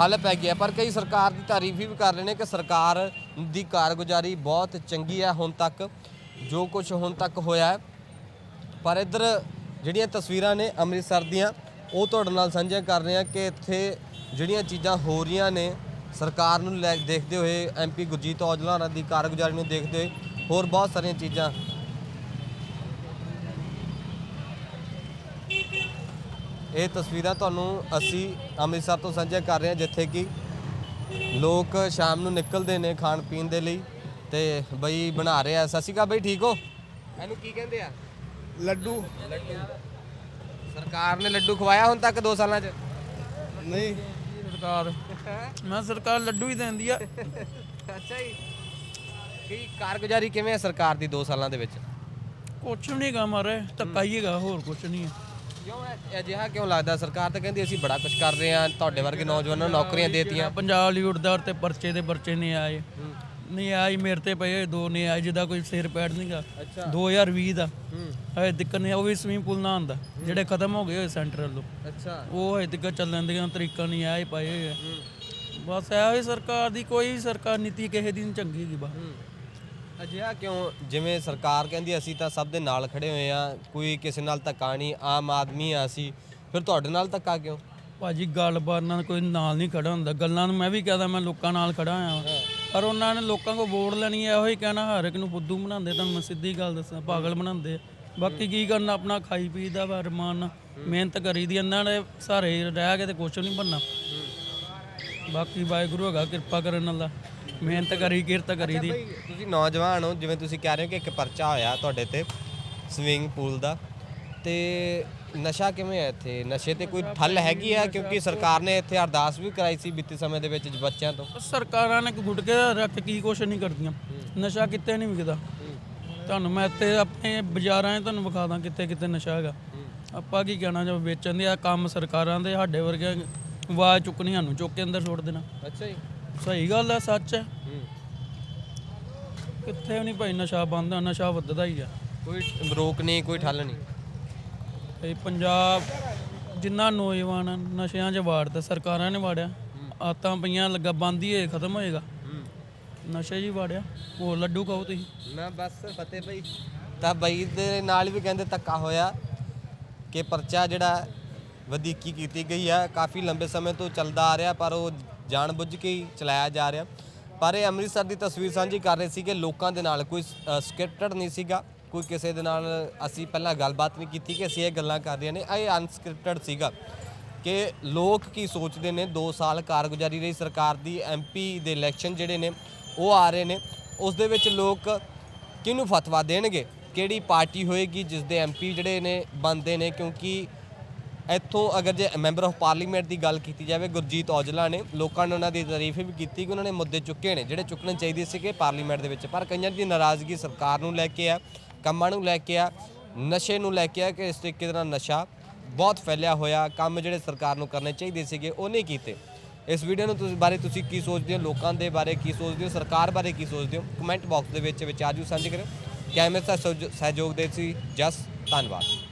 Speaker 1: ਹੱਲ ਪੈ ਗਿਆ, ਪਰ ਕਈ ਸਰਕਾਰ ਦੀ ਤਾਰੀਫ ਵੀ ਕਰ ਰਹੇ ਨੇ ਕਿ ਸਰਕਾਰ ਦੀ ਕਾਰਗੁਜ਼ਾਰੀ ਬਹੁਤ ਚੰਗੀ ਹੈ ਹੁਣ ਤੱਕ, ਜੋ ਕੁਝ ਹੁਣ ਤੱਕ ਹੋਇਆ ਹੈ। ਪਰ ਇੱਧਰ ਜਿਹੜੀਆਂ ਤਸਵੀਰਾਂ ਨੇ ਅੰਮ੍ਰਿਤਸਰ ਦੀਆਂ, ਉਹ ਤੁਹਾਡੇ ਨਾਲ ਸਾਂਝੀਆਂ ਕਰ ਰਹੇ ਹਾਂ ਕਿ ਇੱਥੇ ਜਿਹੜੀਆਂ ਚੀਜ਼ਾਂ ਹੋ ਰਹੀਆਂ ਨੇ, ਸਰਕਾਰ ਨੂੰ ਲੈ ਦੇਖਦੇ ਹੋਏ ਐਮਪੀ ਗੁਰਜੀਤ ਔਜਲਾ ਹੋਰਾਂ ਦੀ ਕਾਰਗੁਜ਼ਾਰੀ ਨੂੰ ਦੇਖਦੇ ਹੋਏ ਹੋਰ ਬਹੁਤ ਸਾਰੀਆਂ ਚੀਜ਼ਾਂ। ਇਹ ਤਸਵੀਰਾਂ ਤੁਹਾਨੂੰ ਅਸੀਂ ਅੰਮ੍ਰਿਤਸਰ ਤੋਂ ਸਾਂਝਾ ਕਰ ਰਹੇ ਹਾਂ ਜਿੱਥੇ ਕਿ ਲੋਕ ਸ਼ਾਮ ਨੂੰ ਨਿਕਲਦੇ ਨੇ ਖਾਣ ਪੀਣ ਦੇ ਲਈ ਤੇ ਬਈ ਬਣਾ ਰਹੇ ਆ। ਸਤਿ ਸ਼੍ਰੀ ਅਕਾਲ ਬਈ ਠੀਕ ਹੋ? ਇਹਨੂੰ ਕੀ ਕਹਿੰਦੇ ਆ?
Speaker 3: ਲੱਡੂ।
Speaker 1: ਲੱਡੂ। ਸਰਕਾਰ ਨੇ ਲੱਡੂ ਖਵਾਇਆ ਹੁਣ ਤੱਕ 2 ਸਾਲਾਂ 'ਚ?
Speaker 3: ਨਹੀਂ। ਸਰਕਾਰ। ਮੈਂ ਸਰਕਾਰ ਲੱਡੂ ਹੀ ਦਿੰਦੀ ਆ।
Speaker 1: ਅੱਛਾ ਜੀ। ਕੀ ਕਾਰਗੁਜ਼ਾਰੀ ਕਿਵੇਂ ਹੈ ਸਰਕਾਰ ਦੀ 2 ਸਾਲਾਂ ਦੇ ਵਿੱਚ?
Speaker 3: ਕੁਛ ਨਹੀਂ ਗਾ ਮਾਰੇ ਧੱਕਾ ਹੀ ਹੈਗਾ ਹੋਰ ਕੁਛ ਨਹੀਂ ਹੈ।
Speaker 1: ਕਿਉਂ ਇਹ ਅਜਿਹਾ ਕਿਉਂ ਲੱਗਦਾ ਸਰਕਾਰ ਤਾਂ ਕਹਿੰਦੀ ਅਸੀਂ ਬੜਾ ਕੁਝ ਕਰ ਰਹੇ ਹਾਂ ਤੁਹਾਡੇ ਵਰਗੇ ਨੌਜਵਾਨਾਂ ਨੂੰ ਨੌਕਰੀਆਂ ਦੇਤੀਆਂ।
Speaker 3: ਪੰਜਾਬ ਲਿਊਡ ਦਾ ਤੇ ਪਰਚੇ ਦੇ ਪਰਚੇ ਨਹੀਂ ਆਏ। ਨਹੀਂ ਆਈ ਮੇਰੇ ਤੇ ਪਏ ਹੋਏ ਦੋ ਨਹੀਂ ਆਏ ਜਿਹਦਾ ਕੋਈ ਸਿਰ ਪੈੜ ਨਹੀਂਗਾ 2020 ਦਾ ਹਜੇ ਦਿੱਕਤ ਨਹੀਂ ਉਹ ਵੀ ਸਵਿਮਿੰਗ ਪੂਲ ਨਾ ਹੁੰਦਾ ਜਿਹੜੇ ਖਤਮ ਹੋ ਗਏ ਹੋਏ ਸੈਂਟਰ ਵੱਲੋਂ।
Speaker 1: ਅੱਛਾ।
Speaker 3: ਉਹ ਹਜੇ ਤੱਕ ਚੱਲਣ ਦੀਆਂ ਤਰੀਕਾ ਨਹੀਂ ਆਏ ਪਏ ਹੋਏ ਆ। ਬਸ ਇਹੋ ਸਰਕਾਰ ਦੀ ਕੋਈ ਸਰਕਾਰ ਨੀਤੀ ਕਿਸੇ ਦੀ ਨਹੀਂ ਚੰਗੀ ਹੈਗੀ ਬਾ
Speaker 1: ਅਜਿਹਾ ਕਿਉਂ? ਜਿਵੇਂ ਸਰਕਾਰ ਕਹਿੰਦੀ ਅਸੀਂ ਤਾਂ ਸਭ ਦੇ ਨਾਲ ਖੜੇ ਹੋਏ ਆ, ਕੋਈ ਕਿਸੇ ਨਾਲ ਧੱਕਾ ਨਹੀਂ, ਆਮ ਆਦਮੀ ਆ ਅਸੀਂ। ਫਿਰ ਤੁਹਾਡੇ ਨਾਲ ਧੱਕਾ ਕਿਉਂ?
Speaker 3: ਭਾਜੀ ਗੱਲਬਾਤ ਨਾਲ ਕੋਈ ਨਾਲ ਨਹੀਂ ਖੜਾ ਹੁੰਦਾ। ਗੱਲਾਂ ਨੂੰ ਮੈਂ ਵੀ ਕਹਦਾ ਮੈਂ ਲੋਕਾਂ ਨਾਲ ਖੜਾ ਆ ਪਰ ਉਹਨਾਂ ਨੇ ਲੋਕਾਂ ਕੋ ਵੋਟ ਲੈਣੀ ਹੈ ਇਹੋ ਕਹਿਣਾ, ਹਰ ਇੱਕ ਨੂੰ ਬੁੱਧੂ ਬਣਾਉਂਦੇ ਤੁਹਾਨੂੰ ਮੈਂ ਸਿੱਧੀ ਗੱਲ ਦੱਸਾਂ, ਪਾਗਲ ਬਣਾਉਂਦੇ ਬਾਕੀ ਕੀ ਕਰਨਾ, ਆਪਣਾ ਖਾਈ ਪੀ ਦਾ ਰਮਾਨ, ਮਿਹਨਤ ਕਰੀ ਦੀ ਇਹਨਾਂ ਨੇ ਸਾਰੇ ਰਹਿ ਕੇ ਤੇ ਕੁਛ ਨਹੀਂ ਬਣਨਾ। ਬਾਕੀ ਵਾਹਿਗੁਰੂ ਹੈਗਾ, ਕਿਰਪਾ ਕਰਨ ਵਾਲਾ ਮਿਹਨਤ ਕਰੀ ਕਿਰਤ ਕਰੀ ਦੀ।
Speaker 1: ਤੁਸੀਂ ਨੌਜਵਾਨ ਹੋ ਜਿਵੇਂ ਤੁਸੀਂ ਕਹਿ ਰਹੇ ਹੋ ਕਿ ਇੱਕ ਪਰਚਾ ਹੋਇਆ ਤੁਹਾਡੇ ਤੇ ਸਵਿਮਿੰਗ ਪੂਲ ਦਾ। ਤੇ ਨਸ਼ਾ ਕਿਵੇਂ ਹੈ ਇੱਥੇ? ਨਸ਼ੇ ਤੇ ਕੋਈ ਠੱਲ ਹੈਗੀ ਆ? ਕਿਉਂਕਿ ਸਰਕਾਰ ਨੇ ਇੱਥੇ ਅਰਦਾਸ ਵੀ ਕਰਾਈ ਸੀ ਬੀਤੇ ਸਮੇਂ ਦੇ ਵਿੱਚ ਬੱਚਿਆਂ ਤੋਂ।
Speaker 3: ਸਰਕਾਰਾਂ ਨੇ ਗੁਟਕੇ ਰੱਖ ਕੀ ਕੁਛ ਨਹੀਂ ਕਰਦੀਆਂ। ਨਸ਼ਾ ਕਿਤੇ ਨਹੀਂ ਵਿਕਦਾ। ਤੁਹਾਨੂੰ ਮੈਂ ਇੱਥੇ ਆਪਣੇ ਬਾਜ਼ਾਰਾਂ 'ਚ ਤੁਹਾਨੂੰ ਵਿਖਾ ਦਾਂ ਕਿੱਥੇ ਕਿੱਥੇ ਨਸ਼ਾ ਹੈਗਾ। ਆਪਾਂ ਕੀ ਕਹਿਣਾ ਜੋ ਵੇਚਣ ਦੇ ਆ ਕੰਮ ਸਰਕਾਰਾਂ ਦੇ ਸਾਡੇ ਵਰਗੇ ਆਵਾਜ਼ ਚੁੱਕਣੀ ਸਾਨੂੰ ਚੁੱਕ ਕੇ ਅੰਦਰ ਸੁੱਟ ਦੇਣਾ।
Speaker 1: ਅੱਛਾ ਜੀ।
Speaker 3: ਸਹੀ ਗੱਲ ਹੈ ਸੱਚ ਹੈ। ਕਿੱਥੇ ਨਹੀਂ ਭਾਈ ਨਸ਼ਾ ਬੰਦ ਆ ਨਸ਼ਾ ਵੱਧਦਾ ਹੀ ਆ।
Speaker 1: ਕੋਈ ਰੋਕ ਨਹੀਂ ਕੋਈ ਠੱਲ ਨਹੀਂ।
Speaker 3: ਇਹ ਪੰਜਾਬ ਜਿੰਨਾ ਨੌਜਵਾਨ ਆ, ਨਸ਼ਿਆਂ 'ਚ ਵਾੜਦਾ ਸਰਕਾਰਾਂ ਨੇ ਵਾੜਿਆ। ਆਤਾਂ ਪਈਆਂ ਲੱਗਾ ਬੰਦ ਹੀ ਹੋਏ ਖਤਮ ਹੋਏਗਾ। ਨਸ਼ੇ ਜੀ ਵਾੜਿਆ ਉਹ ਲੱਡੂ ਖਾਓ ਤੁਸੀਂ।
Speaker 1: ਮੈਂ ਬਸ ਫਤਿਹ ਭਾਈ। ਤਾਂ ਬਾਈ ਦੇ ਨਾਲ ਵੀ ਕਹਿੰਦੇ ਧੱਕਾ ਹੋਇਆ ਕਿ ਪਰਚਾ ਜਿਹੜਾ ਵਧੀਕੀ ਕੀਤੀ ਗਈ ਹੈ ਕਾਫੀ ਲੰਬੇ ਸਮੇਂ ਤੋਂ ਚੱਲਦਾ ਆ ਰਿਹਾ ਪਰ ਉਹ ਜਾਣਬੁੱਝ ਕੇ ਹੀ ਚਲਾਇਆ ਜਾ ਰਿਹਾ। ਪਰ ਇਹ ਅੰਮ੍ਰਿਤਸਰ ਦੀ ਤਸਵੀਰ ਸਾਂਝੀ ਕਰ ਰਹੇ ਸੀਗੇ ਲੋਕਾਂ ਦੇ ਨਾਲ ਕੋਈ ਸਕ੍ਰਿਪਟਡ ਨਹੀਂ ਸੀਗਾ। ਕੋਈ ਕਿਸੇ ਦੇ ਨਾਲ ਅਸੀਂ ਪਹਿਲਾਂ ਗੱਲਬਾਤ ਨਹੀਂ ਕੀਤੀ ਕਿ ਅਸੀਂ ਇਹ ਗੱਲਾਂ ਕਰ ਰਹੇ ਨੇ ਇਹ ਅਨਸਕ੍ਰਿਪਟਡ ਸੀਗਾ ਕਿ ਲੋਕ ਕੀ ਸੋਚਦੇ ਨੇ। 2 ਸਾਲ ਕਾਰਗੁਜ਼ਾਰੀ ਰਹੀ। ਸਰਕਾਰ ਦੀ ਐਮਪੀ ਦੇ ਇਲੈਕਸ਼ਨ ਜਿਹੜੇ ਨੇ, ਉਹ ਆ ਰਹੇ ਨੇ। ਉਸ ਦੇ ਵਿੱਚ ਲੋਕ ਕਿਹਨੂੰ ਫਤਵਾ ਦੇਣਗੇ? ਕਿਹੜੀ ਪਾਰਟੀ ਹੋਏਗੀ ਜਿਸ ਦੇ ਐਮਪੀ ਜਿਹੜੇ ਨੇ ਬੰਦੇ ਨੇ? ਕਿਉਂਕਿ ਇੱਥੋਂ ਅਗਰ ਜੇ ਮੈਂਬਰ ਆਫ ਪਾਰਲੀਮੈਂਟ ਦੀ ਗੱਲ ਕੀਤੀ ਜਾਵੇ, ਗੁਰਜੀਤ ਔਜਲਾ ਨੇ ਲੋਕਾਂ ਨੇ ਉਹਨਾਂ ਦੀ ਤਾਰੀਫ ਵੀ ਕੀਤੀ ਕਿ ਉਹਨਾਂ ਨੇ ਮੁੱਦੇ ਚੁੱਕੇ ਨੇ, ਜਿਹੜੇ ਚੁੱਕਣੇ ਚਾਹੀਦੇ ਸੀਗੇ ਪਾਰਲੀਮੈਂਟ ਦੇ ਵਿੱਚ। ਪਰ ਕਈਆਂ ਦੀ ਨਾਰਾਜ਼ਗੀ ਸਰਕਾਰ ਨੂੰ ਲੈ ਕੇ ਆ, ਕੰਮਾਂ ਨੂੰ ਲੈ ਕੇ ਆ, ਨਸ਼ੇ ਨੂੰ ਲੈ ਕੇ ਆ ਕਿ ਇਸ ਤਰੀਕੇ ਦੇ ਨਾਲ ਨਸ਼ਾ ਬਹੁਤ ਫੈਲਿਆ ਹੋਇਆ, ਕੰਮ ਜਿਹੜੇ ਸਰਕਾਰ ਨੂੰ ਕਰਨੇ ਚਾਹੀਦੇ ਸੀਗੇ, ਉਹ ਨਹੀਂ ਕੀਤੇ। ਇਸ ਵੀਡੀਓ ਨੂੰ ਤੁਸੀਂ ਬਾਰੇ ਤੁਸੀਂ ਕੀ ਸੋਚਦੇ ਹੋ? ਲੋਕਾਂ ਦੇ ਬਾਰੇ ਕੀ ਸੋਚਦੇ ਹੋ? ਸਰਕਾਰ ਬਾਰੇ ਕੀ ਸੋਚਦੇ ਹੋ? ਕਮੈਂਟ ਬਾਕਸ ਦੇ ਵਿੱਚ ਵਿਚਾਰ ਜੂ ਸਾਂਝੇ ਕਰਿਓ। ਕੈਮਰੇ ਦਾ ਸਹਿਯੋਗ ਦੇ ਸੀ ਜਸ, ਧੰਨਵਾਦ।